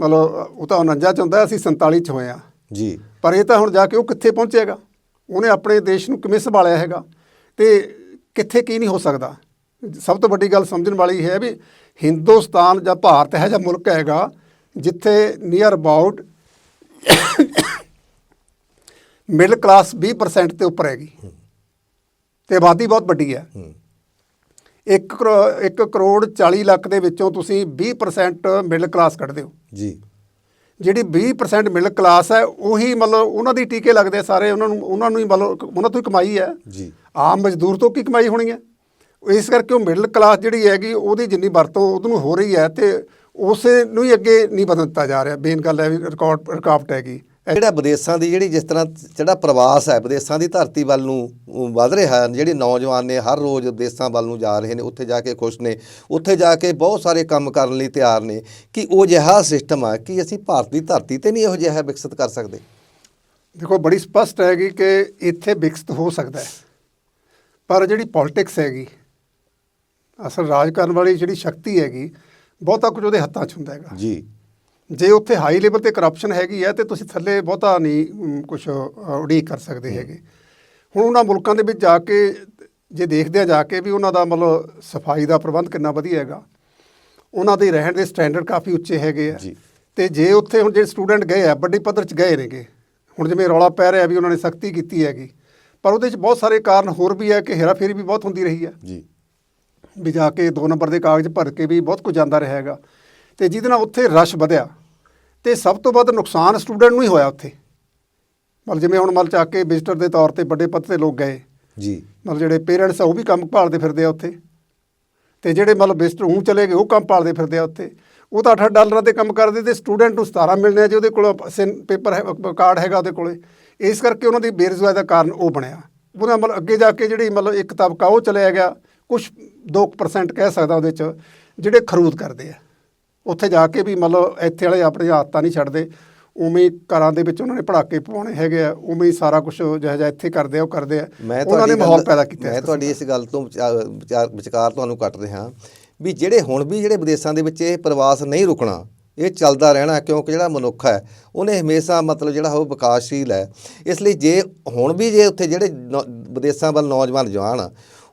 ਮਤਲਬ ਉਹ ਤਾਂ 49 ਚ ਹੁੰਦਾ ਅਸੀਂ 47 ਚ ਹੋਏ ਆ। ਜੀ। ਪਰ ਇਹ ਤਾਂ ਹੁਣ ਜਾ ਕੇ ਉਹ ਕਿੱਥੇ ਪਹੁੰਚੇਗਾ? ਉਹਨੇ ਆਪਣੇ ਦੇਸ਼ ਨੂੰ ਕਿਵੇਂ ਸੰਭਾਲਿਆ ਹੈਗਾ? ਤੇ ਕਿੱਥੇ ਕੀ ਨਹੀਂ ਹੋ ਸਕਦਾ? ਸਭ ਤੋਂ ਵੱਡੀ ਗੱਲ ਸਮਝਣ ਵਾਲੀ ਹੈ ਵੀ ਹਿੰਦੁਸਤਾਨ ਜਾਂ ਭਾਰਤ ਹੈ ਜਾਂ ਮੁਲਕ ਹੈਗਾ ਜਿੱਥੇ ਨੀਅਰ ਅਬਾਊਟ ਮਿਡਲ ਕਲਾਸ 20% ਤੇ ਉੱਪਰ ਹੈਗੀ। ਤੇ ਆਬਾਦੀ ਬਹੁਤ ਵੱਡੀ ਹੈ। ਹੂੰ। 1 ਕਰੋ- ਇੱਕ ਕਰੋੜ 40 ਲੱਖ ਦੇ ਵਿੱਚੋਂ ਤੁਸੀਂ 20% ਮਿਡਲ ਕਲਾਸ ਕੱਢਦੇ ਹੋ। ਜੀ। ਜਿਹੜੀ 20% ਮਿਡਲ ਕਲਾਸ ਹੈ ਉਹੀ ਮਤਲਬ ਉਹਨਾਂ ਦੀ ਟੀਕੇ ਲੱਗਦੇ ਸਾਰੇ ਉਹਨਾਂ ਨੂੰ ਉਹਨਾਂ ਨੂੰ ਹੀ ਮਤਲਬ ਉਹਨਾਂ ਤੋਂ ਹੀ ਕਮਾਈ ਹੈ। ਜੀ। ਆਮ ਮਜ਼ਦੂਰ ਤੋਂ ਕੀ ਕਮਾਈ ਹੋਣੀ ਹੈ? ਇਸ ਕਰਕੇ ਉਹ ਮਿਡਲ ਕਲਾਸ ਜਿਹੜੀ ਹੈਗੀ ਉਹਦੀ ਜਿੰਨੀ ਵਰਤੋਂ ਉਹਨੂੰ ਹੋ ਰਹੀ ਹੈ ਤੇ ਉਸੇ ਨੂੰ ਹੀ ਅੱਗੇ ਨਹੀਂ ਵਧਣ ਦਿੱਤਾ ਜਾ ਰਿਹਾ। ਮੇਨ ਗੱਲ ਹੈ ਵੀ ਰਿਕਾਰਡ ਰੁਕਾਵਟ ਹੈਗੀ। ਜਿਹੜਾ ਵਿਦੇਸ਼ਾਂ ਦੀ ਜਿਹੜੀ ਜਿਸ ਤਰ੍ਹਾਂ ਜਿਹੜਾ ਪ੍ਰਵਾਸ ਹੈ ਵਿਦੇਸ਼ਾਂ ਦੀ ਧਰਤੀ ਵੱਲ ਨੂੰ ਵੱਧ ਰਿਹਾ ਹੈ ਜਿਹੜੇ ਨੌਜਵਾਨ ਨੇ ਹਰ ਰੋਜ਼ ਵਿਦੇਸ਼ਾਂ ਵੱਲ ਨੂੰ ਜਾ ਰਹੇ ਨੇ ਉੱਥੇ ਜਾ ਕੇ ਖੁਸ਼ ਨੇ ਉੱਥੇ ਜਾ ਕੇ ਬਹੁਤ ਸਾਰੇ ਕੰਮ ਕਰਨ ਲਈ ਤਿਆਰ ਨੇ ਕਿ ਉਹ ਜਿਹਾ ਸਿਸਟਮ ਆ ਕਿ ਅਸੀਂ ਭਾਰਤ ਦੀ ਧਰਤੀ ਤੇ ਨਹੀਂ ਇਹੋ ਜਿਹਾ ਵਿਕਸਿਤ ਕਰ ਸਕਦੇ? ਦੇਖੋ ਬੜੀ ਸਪਸ਼ਟ ਹੈਗੀ ਕਿ ਇੱਥੇ ਵਿਕਸਿਤ ਹੋ ਸਕਦਾ ਹੈ। ਪਰ ਜਿਹੜੀ ਪੋਲਿਟਿਕਸ ਹੈਗੀ ਅਸਲ ਰਾਜ ਕਰਨ ਵਾਲੀ ਜਿਹੜੀ ਸ਼ਕਤੀ ਹੈਗੀ ਬਹੁਤਾ ਕੁਝ ਉਹਦੇ ਹੱਥਾਂ 'ਚ ਹੁੰਦਾ ਹੈਗਾ। ਜੀ। ਜੇ ਉੱਥੇ ਹਾਈ ਲੈਵਲ ਤੇ ਕਰਪਸ਼ਨ ਹੈਗੀ ਹੈ ਤੇ ਤੁਸੀਂ ਥੱਲੇ ਬਹੁਤਾ ਨਹੀਂ ਕੁਝ ਉਡੀਕ ਕਰ ਸਕਦੇ ਹੈਗੇ। ਹੁਣ ਉਹਨਾਂ ਮੁਲਕਾਂ ਦੇ ਵਿੱਚ ਜਾ ਕੇ ਜੇ ਦੇਖਦੇ ਆ ਜਾ ਕੇ ਵੀ ਉਹਨਾਂ ਦਾ ਮਤਲਬ ਸਫ਼ਾਈ ਦਾ ਪ੍ਰਬੰਧ ਕਿੰਨਾ ਵਧੀਆ ਹੈਗਾ। ਉਹਨਾਂ ਦੇ ਰਹਿਣ ਦੇ ਸਟੈਂਡਰਡ ਕਾਫੀ ਉੱਚੇ ਹੈਗੇ ਆ। ਜੀ। ਤੇ ਜੇ ਉੱਥੇ ਹੁਣ ਜਿਹੜੇ ਸਟੂਡੈਂਟ ਗਏ ਆ ਵੱਡੀ ਪੱਧਰ 'ਚ ਗਏ ਨੇਗੇ ਹੁਣ ਜਿਵੇਂ ਰੌਲਾ ਪੈ ਰਿਹਾ ਵੀ ਉਹਨਾਂ ਨੇ ਸਖਤੀ ਕੀਤੀ ਹੈਗੀ ਪਰ ਉਹਦੇ 'ਚ ਬਹੁਤ ਸਾਰੇ ਕਾਰਨ ਹੋਰ ਵੀ ਹੈ ਕਿ ਹੇਰਾਫੇਰੀ ਵੀ ਬਹੁਤ ਹੁੰਦੀ ਰਹੀ ਹੈ ਜੀ। ਵੀ ਜਾ ਕੇ ਦੋ ਨੰਬਰ ਦੇ ਕਾਗਜ਼ ਭਰ ਕੇ ਵੀ ਬਹੁਤ ਕੁਝ ਜਾਂਦਾ ਰਿਹਾ ਹੈਗਾ ਤੇ ਜਿਹਦੇ ਨਾਲ ਉੱਥੇ ਰਸ਼ ਵਧਿਆ। ਤੇ ਸਭ ਤੋਂ ਵੱਧ ਨੁਕਸਾਨ ਸਟੂਡੈਂਟ ਨੂੰ ਹੀ ਹੋਇਆ ਉੱਥੇ। ਮਤਲਬ ਜਿਵੇਂ ਹੁਣ ਮਤਲਬ ਚੱਕ ਕੇ ਵਿਜ਼ਟਰ ਦੇ ਤੌਰ ਤੇ ਵੱਡੇ ਪੱਧਰ ਤੇ ਲੋਕ ਗਏ। ਜੀ। ਮਤਲਬ ਜਿਹੜੇ ਪੇਰੈਂਟਸ ਆ ਉਹ ਵੀ ਕੰਮ ਭਾਲਦੇ ਫਿਰਦੇ ਆ ਉੱਥੇ। ਤੇ ਜਿਹੜੇ ਮਤਲਬ ਵਿਜ਼ਟਰ ਉਹ ਚਲੇ ਗਏ ਉਹ ਕੰਮ ਭਾਲਦੇ ਫਿਰਦੇ ਆ ਉੱਥੇ। ਉਹ ਤਾਂ 8 ਡਾਲਰਾਂ ਤੇ ਕੰਮ ਕਰਦੇ ਤੇ ਸਟੂਡੈਂਟ ਨੂੰ 17 ਮਿਲਣੇ ਆ ਜੇ ਉਹਦੇ ਕੋਲ ਪੇਪਰ ਹੈ ਕਾਰਡ ਹੈਗਾ ਉਹਦੇ ਕੋਲੇ। ਇਸ ਕਰਕੇ ਉਹਨਾਂ ਦੀ ਬੇਰੁਜ਼ਗਾਰੀ ਦਾ ਕਾਰਨ ਉਹ ਬਣਿਆ। ਉਹਦਾ ਮਤਲਬ ਅੱਗੇ ਜਾ ਕੇ ਜਿਹੜੀ ਮਤਲਬ ਇੱਕ ਤਬਕਾ ਉਹ ਚਲਿਆ ਗਿਆ। ਕੁਝ 2% ਕਹਿ ਸਕਦਾ ਉਹਦੇ ਚ ਜਿਹੜੇ ਖਰੂਦ ਕਰਦੇ ਆ। ਉੱਥੇ ਜਾ ਕੇ ਵੀ ਮਤਲਬ ਇੱਥੇ ਵਾਲੇ ਆਪਣੀ ਆਦਤਾਂ ਨਹੀਂ ਛੱਡਦੇ। ਉਵੇਂ ਘਰਾਂ ਦੇ ਵਿੱਚ ਉਹਨਾਂ ਨੇ ਪੜਾਕੇ ਪਵਾਉਣੇ ਹੈਗੇ ਆ ਉਵੇਂ ਹੀ ਸਾਰਾ ਕੁਝ ਜਿਹੋ ਜਿਹਾ ਇੱਥੇ ਕਰਦੇ ਆ ਉਹ ਕਰਦੇ ਆ। ਉਹਨਾਂ ਨੇ ਮਾਹੌਲ ਪੈਦਾ ਕੀਤਾ ਮੈਂ ਤੁਹਾਡੀ ਇਸ ਗੱਲ ਤੋਂ ਵਿਚਾਰ ਤੁਹਾਨੂੰ ਕੱਟ ਰਿਹਾ ਵੀ ਜਿਹੜੇ ਹੁਣ ਵੀ ਜਿਹੜੇ ਵਿਦੇਸ਼ਾਂ ਦੇ ਵਿੱਚ ਇਹ ਪ੍ਰਵਾਸ ਨਹੀਂ ਰੁਕਣਾ ਇਹ ਚੱਲਦਾ ਰਹਿਣਾ ਕਿਉਂਕਿ ਜਿਹੜਾ ਮਨੁੱਖ ਹੈ ਉਹਨੇ ਹਮੇਸ਼ਾ ਮਤਲਬ ਜਿਹੜਾ ਉਹ ਵਿਕਾਸਸ਼ੀਲ ਹੈ। ਇਸ ਲਈ ਜੇ ਹੁਣ ਵੀ ਜੇ ਉੱਥੇ ਜਿਹੜੇ ਵਿਦੇਸ਼ਾਂ ਵੱਲ ਨੌਜਵਾਨ ਜਾਣ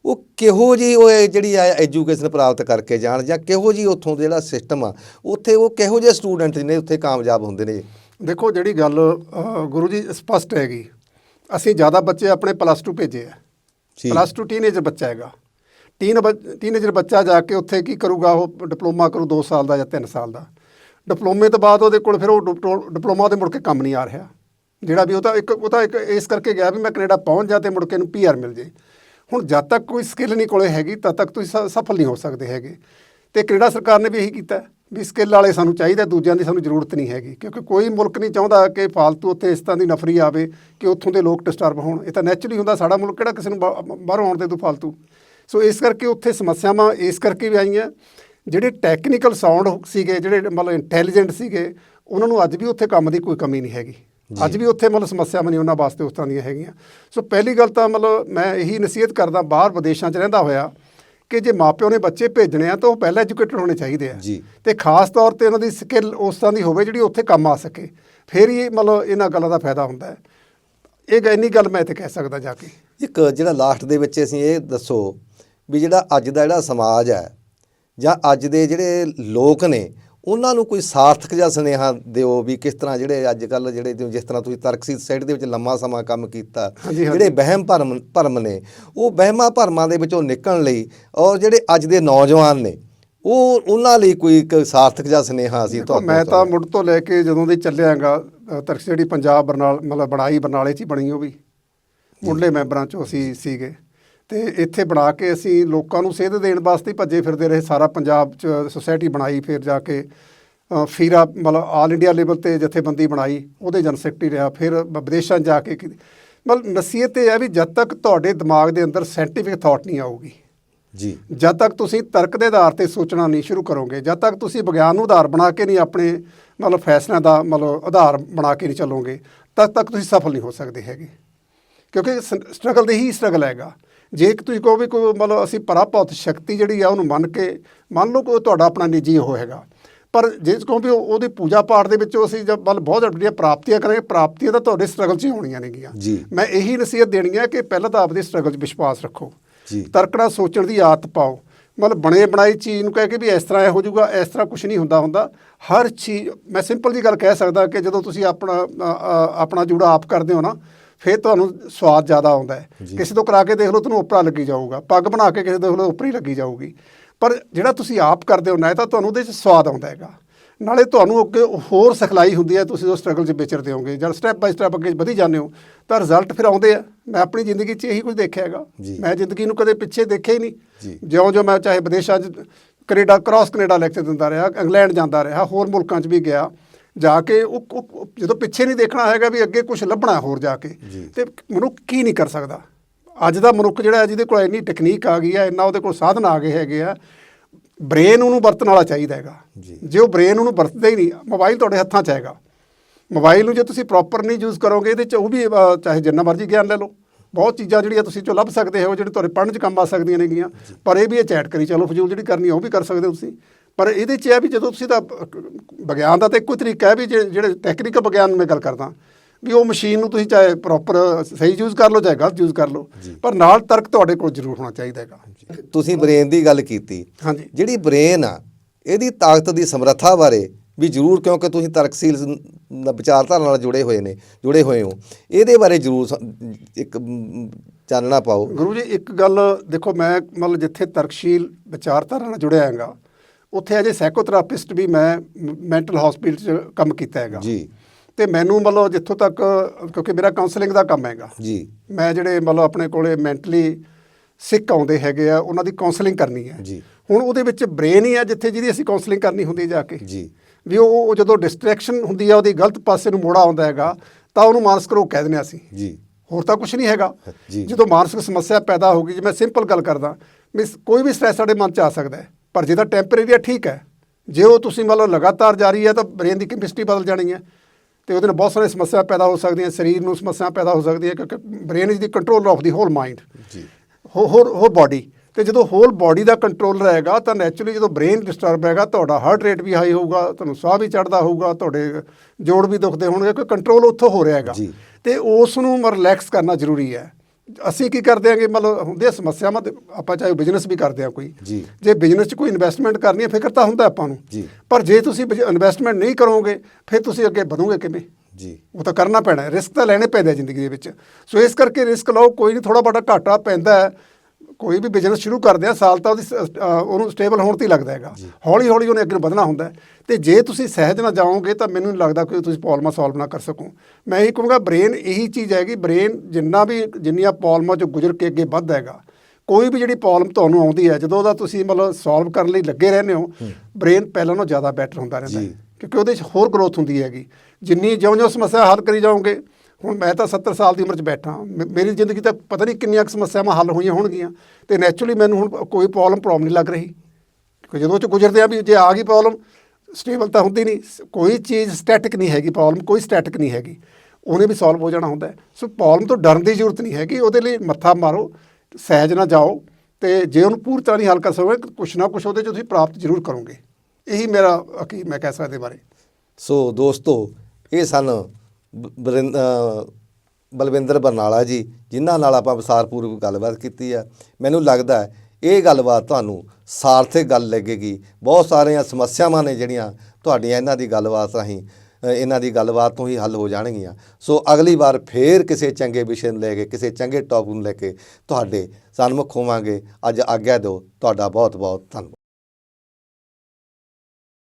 ਉਹ ਕਿਹੋ ਜੀ ਉਹ ਇਹ ਜਿਹੜੀ ਆ ਐਜੂਕੇਸ਼ਨ ਪ੍ਰਾਪਤ ਕਰਕੇ ਜਾਣ ਜਾਂ ਕਿਹੋ ਜੀ ਉੱਥੋਂ ਦਾ ਜਿਹੜਾ ਸਿਸਟਮ ਆ ਉੱਥੇ ਉਹ ਕਿਹੋ ਜਿਹੇ ਸਟੂਡੈਂਟ ਨੇ ਉੱਥੇ ਕਾਮਯਾਬ ਹੁੰਦੇ ਨੇ? ਦੇਖੋ ਜਿਹੜੀ ਗੱਲ ਗੁਰੂ ਜੀ ਸਪਸ਼ਟ ਹੈਗੀ। ਅਸੀਂ ਜ਼ਿਆਦਾ ਬੱਚੇ ਆਪਣੇ ਪਲੱਸ 2 ਭੇਜੇ ਆ। ਪਲੱਸ 2 ਟੀਨੇਜਰ ਬੱਚਾ ਹੈਗਾ। ਟੀਨ ਟੀਨੇਜਰ ਬੱਚਾ ਜਾ ਕੇ ਉੱਥੇ ਕੀ ਕਰੂਗਾ? ਉਹ ਡਿਪਲੋਮਾ ਕਰੂ 2 ਸਾਲ ਦਾ ਜਾਂ 3 ਸਾਲ ਦਾ। ਡਿਪਲੋਮੇ ਤੋਂ ਬਾਅਦ ਉਹਦੇ ਕੋਲ ਫਿਰ ਉਹ ਡਿਪਲੋਮਾ ਦੇ ਮੁੜ ਕੇ ਕੰਮ ਨਹੀਂ ਆ ਰਿਹਾ। ਜਿਹੜਾ ਵੀ ਉਹ ਤਾਂ ਇੱਕ ਉਹ ਤਾਂ ਇੱਕ ਇਸ ਕਰਕੇ ਗਿਆ ਵੀ ਮੈਂ ਕੈਨੇਡਾ ਪਹੁੰਚ ਜਾ ਤੇ ਮੁੜ ਕੇ ਨੂੰ ਪੀਆਰ ਮਿਲ ਜੇ। ਹੁਣ ਜਦ ਤੱਕ ਕੋਈ ਸਕਿੱਲ ਨਹੀਂ ਕੋਲੇ ਹੈਗੀ, ਤਦ ਤੱਕ ਤੁਸੀਂ ਸ- ਸਫਲ ਨਹੀਂ ਹੋ ਸਕਦੇ ਹੈਗੇ। ਤੇ ਕੈਨੇਡਾ ਸਰਕਾਰ ਨੇ ਵੀ ਇਹੀ ਕੀਤਾ ਵੀ ਸਕਿੱਲ ਵਾਲੇ ਸਾਨੂੰ ਚਾਹੀਦਾ, ਦੂਜਿਆਂ ਦੀ ਸਾਨੂੰ ਜ਼ਰੂਰਤ ਨਹੀਂ ਹੈਗੀ। ਕਿਉਂਕਿ ਕੋਈ ਮੁਲਕ ਨਹੀਂ ਚਾਹੁੰਦਾ ਕਿ ਫਾਲਤੂ ਉੱਥੇ ਇਸ ਤਰ੍ਹਾਂ ਦੀ ਨਫਰੀ ਆਵੇ, ਕਿ ਉੱਥੋਂ ਦੇ ਲੋਕ ਡਿਸਟਰਬ ਹੋਣ। ਇਹ ਤਾਂ ਨੈਚੁਰਲੀ ਹੁੰਦਾ, ਸਾਡਾ ਮੁਲਕ ਕਿਹੜਾ ਕਿਸੇ ਨੂੰ ਬਾ- ਬਾਹਰੋਂ ਆਉਣ ਦੇ ਤੂੰ ਫਾਲਤੂ। ਸੋ ਇਸ ਕਰਕੇ ਉੱਥੇ ਸਮੱਸਿਆਵਾਂ ਇਸ ਕਰਕੇ ਵੀ ਆਈਆਂ। ਜਿਹੜੇ ਟੈਕਨੀਕਲ ਸਾਊਂਡ ਸੀਗੇ, ਜਿਹੜੇ ਮਤਲਬ ਇੰਟੈਲੀਜੈਂਟ ਸੀਗੇ, ਉਹਨਾਂ ਨੂੰ ਅੱਜ ਵੀ ਉੱਥੇ ਕੰਮ ਦੀ ਕੋਈ ਕਮੀ ਨਹੀਂ ਹੈਗੀ। ਅੱਜ ਵੀ ਉੱਥੇ ਮਤਲਬ ਸਮੱਸਿਆਵਾਂ ਨਹੀਂ ਉਹਨਾਂ ਵਾਸਤੇ ਉਸ ਤਰ੍ਹਾਂ ਦੀਆਂ ਹੈਗੀਆਂ। ਸੋ ਪਹਿਲੀ ਗੱਲ ਤਾਂ ਮਤਲਬ ਮੈਂ ਇਹੀ ਨਸੀਹਤ ਕਰਦਾ ਬਾਹਰ ਵਿਦੇਸ਼ਾਂ 'ਚ ਰਹਿੰਦਾ ਹੋਇਆ ਕਿ ਜੇ ਮਾਪਿਓ ਨੇ ਬੱਚੇ ਭੇਜਣੇ ਆ ਤਾਂ ਉਹ ਪਹਿਲਾਂ ਐਜੂਕੇਟਡ ਹੋਣੇ ਚਾਹੀਦੇ ਆ। ਤੇ ਖਾਸ ਤੌਰ ਤੇ ਉਹਨਾਂ ਦੀ ਸਕਿੱਲ ਉਸ ਤਰ੍ਹਾਂ ਦੀ ਹੋਵੇ ਜਿਹੜੀ ਉੱਥੇ ਕੰਮ ਆ ਸਕੇ। ਫਿਰ ਹੀ ਮਤਲਬ ਇਹਨਾਂ ਗੱਲਾਂ ਦਾ ਫਾਇਦਾ ਹੁੰਦਾ ਹੈ। ਇਹ ਇੰਨੀ ਗੱਲ ਮੈਂ ਇੱਥੇ ਕਹਿ ਸਕਦਾ ਜਾ ਕੇ। ਇੱਕ ਜਿਹੜਾ ਲਾਸਟ ਦੇ ਵਿੱਚ ਅਸੀਂ ਇਹ ਦੱਸੋ ਵੀ ਜਿਹੜਾ ਅੱਜ ਦਾ ਜਿਹੜਾ ਸਮਾਜ ਹੈ ਜਾਂ ਅੱਜ ਦੇ ਜਿਹੜੇ ਲੋਕ ਨੇ ਉਹਨਾਂ ਨੂੰ ਕੋਈ ਸਾਰਥਕ ਜਿਹਾ ਸੁਨੇਹਾ ਦਿਓ ਵੀ ਕਿਸ ਤਰ੍ਹਾਂ ਜਿਹੜੇ ਅੱਜ ਕੱਲ ਜਿਹੜੇ ਜਿਸ ਤਰ੍ਹਾਂ ਤੁਸੀਂ ਤਰਕਸੀ ਸੋਸਾਇਟੀ ਦੇ ਵਿੱਚ ਲੰਮਾ ਸਮਾਂ ਕੰਮ ਕੀਤਾ। ਜਿਹੜੇ ਵਹਿਮ ਭਰਮ ਭਰਮ ਨੇ ਉਹ ਵਹਿਮਾਂ ਭਰਮਾਂ ਦੇ ਵਿੱਚੋਂ ਨਿਕਲਣ ਲਈ ਔਰ ਜਿਹੜੇ ਅੱਜ ਦੇ ਨੌਜਵਾਨ ਨੇ ਉਹ ਉਹਨਾਂ ਲਈ ਕੋਈ ਇੱਕ ਸਾਰਥਕ ਜਿਹਾ ਸੁਨੇਹਾ ਅਸੀਂ ਦੇਖੋ ਤੁਹਾਡੇ ਮੈਂ ਤੋਂ ਤਾਂ ਮੁੱਢ ਤੋਂ ਲੈ ਕੇ ਜਦੋਂ ਦੀ ਚੱਲਿਆਗਾ ਤਰਕਸ ਜਿਹੜੀ ਪੰਜਾਬ ਬਰਨਾਲ ਮਤਲਬ ਬਣਾਈ ਬਰਨਾਲੇ 'ਚ ਹੀ ਬਣੀ ਉਹ ਵੀ। ਮੁੱਢਲੇ ਮੈਂਬਰਾਂ 'ਚੋਂ ਅਸੀਂ ਸੀਗੇ। ਤੇ ਇੱਥੇ ਬਣਾ ਕੇ ਅਸੀਂ ਲੋਕਾਂ ਨੂੰ ਸੇਧ ਦੇਣ ਵਾਸਤੇ ਭੱਜੇ ਫਿਰਦੇ ਰਹੇ। ਸਾਰਾ ਪੰਜਾਬ 'ਚ ਸੁਸਾਇਟੀ ਬਣਾਈ ਫਿਰ ਜਾ ਕੇ ਫੀਰਾ ਮਤਲਬ ਆਲ ਇੰਡੀਆ ਲੈਵਲ ਤੇ ਜਥੇਬੰਦੀ ਬਣਾਈ ਉਹਦੇ ਜਨ ਸੈਕਟਰੀ ਰਿਹਾ। ਫਿਰ ਵਿਦੇਸ਼ਾਂ ਜਾ ਕੇ। ਮਤਲਬ ਨਸੀਹਤ ਇਹ ਹੈ ਵੀ ਜਦ ਤੱਕ ਤੁਹਾਡੇ ਦਿਮਾਗ ਦੇ ਅੰਦਰ ਸਾਇੰਟੀਫਿਕ ਥਾਟ ਨਹੀਂ ਆਊਗੀ। ਜੀ। ਜਦ ਤੱਕ ਤੁਸੀਂ ਤਰਕ ਦੇ ਆਧਾਰ ਤੇ ਸੋਚਣਾ ਨਹੀਂ ਸ਼ੁਰੂ ਕਰੋਗੇ ਜਦ ਤੱਕ ਤੁਸੀਂ ਵਿਗਿਆਨ ਨੂੰ ਆਧਾਰ ਬਣਾ ਕੇ ਨਹੀਂ ਆਪਣੇ ਮਤਲਬ ਫੈਸਲਿਆਂ ਦਾ ਮਤਲਬ ਆਧਾਰ ਬਣਾ ਕੇ ਨਹੀਂ ਚੱਲੋਗੇ ਤਦ ਤੱਕ ਤੁਸੀਂ ਸਫਲ ਨਹੀਂ ਹੋ ਸਕਦੇ ਹੈਗੇ। ਕਿਉਂਕਿ ਸਟਰਗਲ ਦੇ ਹੀ ਸਟਰਗਲ ਹੈਗਾ। ਜੇ ਇੱਕ ਤੁਸੀਂ ਕਹੋ ਵੀ ਕੋਈ ਮਤਲਬ ਅਸੀਂ ਪਰਾਭੌਤ ਸ਼ਕਤੀ ਜਿਹੜੀ ਆ ਉਹਨੂੰ ਮੰਨ ਕੇ ਮੰਨ ਲਓ ਕਿ ਉਹ ਤੁਹਾਡਾ ਆਪਣਾ ਨਿੱਜੀ ਉਹ ਹੈਗਾ। ਪਰ ਜੇ ਕਹੋ ਵੀ ਉਹ- ਉਹਦੀ ਪੂਜਾ ਪਾਠ ਦੇ ਵਿੱਚੋਂ ਅਸੀਂ ਜਦ ਮਤਲਬ ਬਹੁਤ ਵੱਡੀਆਂ ਪ੍ਰਾਪਤੀਆਂ ਕਰਾਂਗੇ ਪ੍ਰਾਪਤੀਆਂ ਤਾਂ ਤੁਹਾਡੇ ਸਟਰਗਲ 'ਚ ਹੀ ਹੋਣੀਆਂ ਨੇਗੀਆਂ। ਮੈਂ ਇਹੀ ਨਸੀਹਤ ਦੇਣੀ ਹੈ ਕਿ ਪਹਿਲਾਂ ਤਾਂ ਆਪਦੇ ਸਟਰਗਲ 'ਚ ਵਿਸ਼ਵਾਸ ਰੱਖੋ। ਜੀ। ਤਰਕਣਾ ਸੋਚਣ ਦੀ ਆਦਤ ਪਾਓ। ਮਤਲਬ ਬਣੇ ਬਣਾਈ ਚੀਜ਼ ਨੂੰ ਕਹਿ ਕੇ ਵੀ ਇਸ ਤਰ੍ਹਾਂ ਇਹ ਹੋ ਜਾਊਗਾ ਇਸ ਤਰ੍ਹਾਂ ਕੁਝ ਨਹੀਂ ਹੁੰਦਾ ਹੁੰਦਾ। ਹਰ ਚੀਜ਼ ਮੈਂ ਸਿੰਪਲ ਜੀ ਗੱਲ ਕਹਿ ਸਕਦਾ ਕਿ ਜਦੋਂ ਤੁਸੀਂ ਆਪਣਾ ਆਪਣਾ ਜੂੜਾ ਆਪ ਕਰਦੇ ਹੋ ਨਾ ਫਿਰ ਤੁਹਾਨੂੰ ਸਵਾਦ ਜ਼ਿਆਦਾ ਆਉਂਦਾ ਹੈ। ਕਿਸੇ ਤੋਂ ਕਰਾ ਕੇ ਦੇਖ ਲਓ ਤੁਹਾਨੂੰ ਉੱਪਰਾ ਲੱਗੀ ਜਾਊਗਾ। ਪੱਗ ਬਣਾ ਕੇ ਕਿਸੇ ਦੇਖ ਲਓ ਉੱਪਰ ਹੀ ਲੱਗੀ ਜਾਊਗੀ। ਪਰ ਜਿਹੜਾ ਤੁਸੀਂ ਆਪ ਕਰਦੇ ਹੋ ਨਾ ਇਹ ਤਾਂ ਤੁਹਾਨੂੰ ਉਹਦੇ 'ਚ ਸਵਾਦ ਆਉਂਦਾ ਹੈਗਾ। ਨਾਲੇ ਤੁਹਾਨੂੰ ਅੱਗੇ ਹੋਰ ਸਿਖਲਾਈ ਹੁੰਦੀ ਹੈ ਤੁਸੀਂ ਉਸ ਸਟਰਗਲ 'ਚ ਵਿਚਰਦੇ ਹੋਗੇ ਜਦ ਸਟੈਪ ਬਾਈ ਸਟੈਪ ਅੱਗੇ ਵਧੀ ਜਾਂਦੇ ਹੋ ਤਾਂ ਰਿਜ਼ਲਟ ਫਿਰ ਆਉਂਦੇ ਆ। ਮੈਂ ਆਪਣੀ ਜ਼ਿੰਦਗੀ 'ਚ ਇਹੀ ਕੁਝ ਦੇਖਿਆ ਹੈਗਾ। ਮੈਂ ਜ਼ਿੰਦਗੀ ਨੂੰ ਕਦੇ ਪਿੱਛੇ ਦੇਖਿਆ ਹੀ। ਨਹੀਂ। ਜਿਉਂ-ਜਿਉਂ ਮੈਂ ਚਾਹੇ ਵਿਦੇਸ਼ਾਂ 'ਚ ਕੈਨੇਡਾ ਕ੍ਰਾਸ ਕੈਨੇਡਾ ਲੈਕਚਰ ਦਿੰਦਾ ਰਿਹਾ ਇੰਗਲੈਂਡ ਜਾਂਦਾ ਰਿਹਾ ਹੋਰ ਮੁਲਕਾਂ 'ਚ ਵੀ ਗਿਆ। ਜਾ ਕੇ ਉਹ ਜਦੋਂ ਪਿੱਛੇ ਨਹੀਂ ਦੇਖਣਾ ਹੈਗਾ ਵੀ ਅੱਗੇ ਕੁਝ ਲੱਭਣਾ ਹੋਰ ਜਾ ਕੇ। ਤੇ ਮਨੁੱਖ ਕੀ ਨਹੀਂ ਕਰ ਸਕਦਾ? ਅੱਜ ਦਾ ਮਨੁੱਖ ਜਿਹੜਾ ਹੈ, ਜਿਹਦੇ ਕੋਲ ਇੰਨੀ ਟੈਕਨੀਕ ਆ ਗਈ ਹੈ ਇੰਨਾ ਉਹਦੇ ਕੋਲ ਸਾਧਨ ਆ ਗਏ ਹੈਗੇ ਆ ਬ੍ਰੇਨ ਉਹਨੂੰ ਵਰਤਣ ਵਾਲਾ ਚਾਹੀਦਾ ਹੈਗਾ। ਜੀ। ਉਹ ਬ੍ਰੇਨ ਉਹਨੂੰ ਵਰਤਦਾ ਹੀ ਨਹੀਂ ਮੋਬਾਈਲ ਤੁਹਾਡੇ ਹੱਥਾਂ 'ਚ ਹੈਗਾ। ਮੋਬਾਈਲ ਨੂੰ ਜੇ ਤੁਸੀਂ ਪ੍ਰੋਪਰ ਨਹੀਂ ਯੂਜ਼ ਕਰੋਗੇ ਇਹਦੇ 'ਚ ਉਹ ਵੀ ਚਾਹੇ ਜਿੰਨਾ ਮਰਜ਼ੀ ਗਿਆਨ ਲੈ ਲਓ। ਬਹੁਤ ਚੀਜ਼ਾਂ ਜਿਹੜੀਆਂ ਤੁਸੀਂ ਚੋਂ ਲੱਭ ਸਕਦੇ ਹੋ ਜਿਹੜੇ ਤੁਹਾਡੇ ਪੜ੍ਹਨ 'ਚ ਕੰਮ ਆ ਸਕਦੀਆਂ ਨੇਗੀਆਂ। ਪਰ ਇਹ ਵੀ ਇਹ ਚੈਟ ਕਰੀ ਚਲੋ ਫਜ਼ੂਲ ਜਿਹੜੀ ਕਰਨੀ ਉਹ ਵੀ ਕਰ ਸਕਦੇ ਹੋ ਤੁਸੀਂ। ਪਰ ਇਹਦੇ 'ਚ ਇਹ ਵੀ ਜਦੋਂ ਤੁਸੀਂ ਅ, ਵਿਗਿਆਨ ਦਾ ਤਾਂ ਇੱਕੋ ਤਰੀਕਾ ਹੈ ਵੀ ਜਿਹੜੇ ਟੈਕਨੀਕਲ ਵਿਗਿਆਨ ਮੈਂ ਗੱਲ ਕਰਦਾ ਵੀ ਉਹ ਮਸ਼ੀਨ ਨੂੰ ਤੁਸੀਂ ਚਾਹੇ ਪ੍ਰੋਪਰ ਸਹੀ ਯੂਜ਼ ਕਰ ਲਓ ਚਾਹੇ ਗਲਤ ਯੂਜ਼ ਕਰ ਲਓ ਪਰ ਨਾਲ ਤਰਕ ਤੁਹਾਡੇ ਕੋਲ ਜ਼ਰੂਰ ਹੋਣਾ ਚਾਹੀਦਾ ਹੈਗਾ। ਤੁਸੀਂ ਬ੍ਰੇਨ ਦੀ ਗੱਲ ਕੀਤੀ। ਹਾਂਜੀ। ਜਿਹੜੀ ਬ੍ਰੇਨ ਆ ਇਹਦੀ ਤਾਕਤ ਦੀ ਸਮਰੱਥਾ ਬਾਰੇ ਵੀ ਜ਼ਰੂਰ ਕਿਉਂਕਿ ਤੁਸੀਂ ਤਰਕਸੀਲ ਵਿਚਾਰਧਾਰਾ ਨਾਲ ਜੁੜੇ ਹੋਏ ਨੇ ਜੁੜੇ ਹੋਏ ਹੋ ਇਹਦੇ ਬਾਰੇ ਜ਼ਰੂਰ ਇੱਕ ਚਾਨਣਾ ਪਾਓ। ਗੁਰੂ ਜੀ ਇੱਕ ਗੱਲ ਦੇਖੋ ਮੈਂ ਮਤਲਬ ਜਿੱਥੇ ਤਰਕਸ਼ੀਲ ਵਿਚਾਰਧਾਰਾ ਨਾਲ ਜੁੜਿਆ ਹੈਗਾ ਉੱਥੇ ਅਜੇ ਸਾਈਕੋਥੈਰੇਪਿਸਟ ਵੀ ਮੈਂ ਮੈਂਟਲ ਹਸਪੀਟਲ 'ਚ ਕੰਮ ਕੀਤਾ ਹੈਗਾ। ਜੀ। ਤੇ ਮੈਨੂੰ ਮਤਲਬ ਜਿੱਥੋਂ ਤੱਕ ਕਿਉਂਕਿ ਮੇਰਾ ਕਾਉਂਸਲਿੰਗ ਦਾ ਕੰਮ ਹੈਗਾ। ਜੀ। ਮੈਂ ਜਿਹੜੇ ਮਤਲਬ ਆਪਣੇ ਕੋਲੇ ਮੈਂਟਲੀ ਸਿੱਕ ਆਉਂਦੇ ਹੈਗੇ ਆ ਉਹਨਾਂ ਦੀ ਕਾਉਂਸਲਿੰਗ ਕਰਨੀ ਹੈ। ਜੀ। ਹੁਣ ਉਹਦੇ ਵਿੱਚ ਬ੍ਰੇਨ ਹੀ ਆ ਜਿੱਥੇ ਜਿਹਦੀ ਅਸੀਂ ਕਾਉਂਸਲਿੰਗ ਕਰਨੀ ਹੁੰਦੀ ਜਾ ਕੇ। ਜੀ। ਵੀ ਉਹ ਜਦੋਂ ਡਿਸਟਰੈਕਸ਼ਨ ਹੁੰਦੀ ਆ ਉਹਦੀ ਗਲਤ ਪਾਸੇ ਨੂੰ ਮੋੜਾ ਆਉਂਦਾ ਹੈਗਾ ਤਾਂ ਉਹਨੂੰ ਮਾਨਸਿਕ ਰੋਗ ਕਹਿ ਦਿੰਦੇ ਅਸੀਂ। ਜੀ। ਹੋਰ ਤਾਂ ਕੁਝ ਨਹੀਂ ਹੈਗਾ। ਜਦੋਂ ਮਾਨਸਿਕ ਸਮੱਸਿਆ ਪੈਦਾ ਹੋ ਗਈ ਜੇ ਮੈਂ ਸਿੰਪਲ ਗੱਲ ਕਰਦਾ ਵੀ ਕੋਈ ਵੀ ਸਟ੍ਰੈਸ ਸਾਡੇ ਮਨ 'ਚ ਆ ਸਕਦਾ ਹੈ। ਪਰ ਜੇ ਤਾਂ ਟੈਂਪਰੇਰੀ ਹੈ ਠੀਕ ਹੈ। ਜੇ ਉਹ ਤੁਸੀਂ ਮੰਨ ਲਓ ਲਗਾਤਾਰ ਜਾਰੀ ਹੈ ਤਾਂ ਬ੍ਰੇਨ ਦੀ ਕੈਪੈਸਿਟੀ ਬਦਲ ਜਾਣੀ ਹੈ। ਤੇ ਉਹਦੇ ਨਾਲ ਬਹੁਤ ਸਾਰੀਆਂ ਸਮੱਸਿਆ ਪੈਦਾ ਹੋ ਸਕਦੀਆਂ ਸਰੀਰ ਨੂੰ ਸਮੱਸਿਆ ਪੈਦਾ ਹੋ ਸਕਦੀ ਹੈ ਕਿਉਂਕਿ brain is the controller of the whole mind ਜੀ। ਹੋ ਹੋਰ ਹੋਰ ਬਾਡੀ ਤੇ ਜਦੋਂ ਹੋਲ ਬਾਡੀ ਦਾ ਕੰਟਰੋਲ ਰਹੇਗਾ ਤਾਂ ਨੈਚੁਰਲੀ ਜਦੋਂ ਬ੍ਰੇਨ ਡਿਸਟਰਬ ਹੈਗਾ ਤੁਹਾਡਾ ਹਾਰਟ ਰੇਟ ਵੀ ਹਾਈ ਹੋਊਗਾ ਤੁਹਾਨੂੰ ਸਾਹ ਵੀ ਚੜਦਾ ਹੋਊਗਾ ਤੁਹਾਡੇ ਜੋੜ ਵੀ ਦੁਖਦੇ ਹੋਣਗੇ ਕੋਈ ਕੰਟਰੋਲ ਉੱਥੋਂ ਹੋ ਰਿਹਾ ਹੈਗਾ। ਜੀ। ਤੇ ਉਸ ਨੂੰ ਰਿਲੈਕਸ ਕਰਨਾ ਜ਼ਰੂਰੀ ਹੈ। ਅਸੀਂ ਕੀ ਕਰਦੇ ਆਂਗੇ? ਮਤਲਬ ਹੁੰਦੇ ਸਮੱਸਿਆਵਾਂ ਤੇ ਆਪਾਂ ਚਾਹੇ ਬਿਜ਼ਨਸ ਵੀ ਕਰਦੇ ਆ ਕੋਈ। ਜੀ। ਬਿਜ਼ਨਸ 'ਚ ਕੋਈ ਇਨਵੈਸਟਮੈਂਟ ਕਰਨੀ ਹੈ ਫਿਕਰ ਤਾਂ ਹੁੰਦਾ ਆਪਾਂ ਨੂੰ। ਪਰ ਜੇ ਤੁਸੀਂ ਇਨਵੈਸਟਮੈਂਟ ਨਹੀਂ ਕਰੋਗੇ ਫਿਰ ਤੁਸੀਂ ਅੱਗੇ ਵਧੋਗੇ ਕਿਵੇਂ? ਜੀ। ਉਹ ਤਾਂ ਕਰਨਾ ਪੈਣਾ ਹੈ। ਰਿਸਕ ਤਾਂ ਲੈਣੇ ਪੈਂਦੇ ਆ ਜ਼ਿੰਦਗੀ ਦੇ ਵਿੱਚ। ਸੋ ਇਸ ਕਰਕੇ ਰਿਸਕ ਲਓ ਕੋਈ ਨਹੀਂ ਥੋੜਾ ਬੜਾ ਘਾਟਾ ਪੈਂਦਾ ਹੈ। ਕੋਈ ਵੀ ਬਿਜ਼ਨਸ ਸ਼ੁਰੂ ਕਰਦੇ ਆ ਸਾਲ ਤਾਂ ਉਹਦੀ ਉਹਨੂੰ ਸਟੇਬਲ ਹੋਣ ਤੇ ਹੀ ਲੱਗਦਾ ਹੈਗਾ। ਹੌਲੀ ਹੌਲੀ ਉਹਨੇ ਅੱਗੇ ਨੂੰ ਵਧਣਾ ਹੁੰਦਾ ਤੇ ਜੇ ਤੁਸੀਂ ਸਹਿਜ ਨਾਲ ਜਾਓਗੇ ਤਾਂ ਮੈਨੂੰ ਨਹੀਂ ਲੱਗਦਾ ਕਿ ਤੁਸੀਂ ਪ੍ਰੋਬਲਮਾਂ ਸੋਲਵ ਨਾ ਕਰ ਸਕੋ। ਮੈਂ ਇਹੀ ਕਹੂੰਗਾ ਬ੍ਰੇਨ ਇਹੀ ਚੀਜ਼ ਹੈਗੀ ਬ੍ਰੇਨ ਜਿੰਨਾ ਵੀ ਜਿੰਨੀਆਂ ਪ੍ਰੋਬਲਮਾਂ ਚੋਂ ਗੁਜ਼ਰ ਕੇ ਅੱਗੇ ਵੱਧਦਾ ਹੈਗਾ ਕੋਈ ਵੀ ਜਿਹੜੀ ਪ੍ਰੋਬਲਮ ਤੁਹਾਨੂੰ ਆਉਂਦੀ ਹੈ ਜਦੋਂ ਉਹਦਾ ਤੁਸੀਂ ਮਤਲਬ ਸੋਲਵ ਕਰਨ ਲਈ ਲੱਗੇ ਰਹਿੰਦੇ ਹੋ ਬ੍ਰੇਨ ਪਹਿਲਾਂ ਨਾਲੋਂ ਜ਼ਿਆਦਾ ਬੈਟਰ ਹੁੰਦਾ ਰਹਿੰਦਾ ਹੈ। ਕਿਉਂਕਿ ਉਹਦੇ 'ਚ ਹੋਰ ਗਰੋਥ ਹੁੰਦੀ ਹੈਗੀ। ਜਿੰਨੀ ਜਿਉਂ-ਜਿਉਂ ਸਮੱਸਿਆ ਹੱਲ ਕਰੀ ਜਾਓਗੇ ਹੁਣ ਮੈਂ ਤਾਂ 70 ਸਾਲ ਦੀ ਉਮਰ 'ਚ ਬੈਠਾ। ਮੇਰੀ ਜ਼ਿੰਦਗੀ ਤਾਂ ਪਤਾ ਨਹੀਂ ਕਿੰਨੀਆਂ ਕੁ ਸਮੱਸਿਆਵਾਂ ਹੱਲ ਹੋਈਆਂ ਹੋਣਗੀਆਂ। ਤੇ ਨੈਚੁਰਲੀ ਮੈਨੂੰ ਹੁਣ ਕੋਈ ਪ੍ਰੋਬਲਮ ਪ੍ਰੋਬਲਮ ਨਹੀਂ ਲੱਗ ਰਹੀ। ਕਿਉਂਕਿ ਜਦੋਂ 'ਚ ਗੁਜ਼ਰਦੇ ਆ ਵੀ ਜੇ ਆ ਗਈ ਪ੍ਰੋਬਲਮ ਸਟੇਬਲ ਤਾਂ ਹੁੰਦੀ ਨਹੀਂ ਕੋਈ ਚੀਜ਼ ਸਟੈਟਿਕ ਨਹੀਂ ਹੈਗੀ ਪ੍ਰੋਬਲਮ ਕੋਈ ਸਟੈਟਿਕ ਨਹੀਂ ਹੈਗੀ। ਉਹਨੇ ਵੀ ਸੋਲਵ ਹੋ ਜਾਣਾ ਹੁੰਦਾ। ਸੋ ਪ੍ਰੋਬਲਮ ਤੋਂ ਡਰਨ ਦੀ ਜ਼ਰੂਰਤ ਨਹੀਂ ਹੈਗੀ। ਉਹਦੇ ਲਈ ਮੱਥਾ ਮਾਰੋ, ਸਹਿਜ ਨਾ ਜਾਓ। ਤੇ ਜੇ ਉਹਨੂੰ ਪੂਰੀ ਤਰ੍ਹਾਂ ਨਹੀਂ ਹੱਲ ਕਰ ਸਕੋਗੇ ਕੁਛ ਨਾ ਕੁਛ ਉਹਦੇ 'ਚ ਤੁਸੀਂ ਪ੍ਰਾਪਤ ਜ਼ਰੂਰ ਕਰੋਗੇ। ਇਹੀ ਮੇਰਾ ਕੀ ਮੈਂ ਕਹਿ ਸਕਦਾ ਇਹਦੇ ਬਾਰੇ। ਸੋ ਦੋਸਤੋ, ਇਹ ਸਨ ਬਰਿੰ- ਅ, ਬਲਵਿੰਦਰ ਬਰਨਾਲਾ ਜੀ ਜਿਨ੍ਹਾਂ ਨਾਲ ਆਪਾਂ ਵਿਸਾਰਪੂਰਵਕ ਗੱਲਬਾਤ ਕੀਤੀ ਆ ਮੈਨੂੰ ਲੱਗਦਾ ਹੈ ਇਹ ਗੱਲਬਾਤ ਤੁਹਾਨੂੰ ਸਾਰਥਕ ਗੱਲ ਲੱਗੇਗੀ। ਬਹੁਤ ਸਾਰੀਆਂ ਸਮੱਸਿਆਵਾਂ ਨੇ ਜਿਹੜੀਆਂ ਤੁਹਾਡੀਆਂ ਇਹਨਾਂ ਦੀ ਗੱਲਬਾਤ ਰਾਹੀਂ ਅ, ਇਹਨਾਂ ਦੀ ਗੱਲਬਾਤ ਤੋਂ ਹੀ ਹੱਲ ਹੋ ਜਾਣਗੀਆਂ। ਸੋ ਅਗਲੀ ਵਾਰ ਫੇਰ ਕਿਸੇ ਚੰਗੇ ਵਿਸ਼ੇ ਨੂੰ ਲੈ ਕੇ ਕਿਸੇ ਚੰਗੇ ਟੌਪਿਕ ਨੂੰ ਲੈ ਕੇ ਤੁਹਾਡੇ ਸਨਮੁਖ ਹੋਵਾਂਗੇ। ਅੱਜ ਆਗਿਆ ਦਿਓ ਤੁਹਾਡਾ ਬਹੁਤ ਬਹੁਤ ਧੰਨਵਾਦ।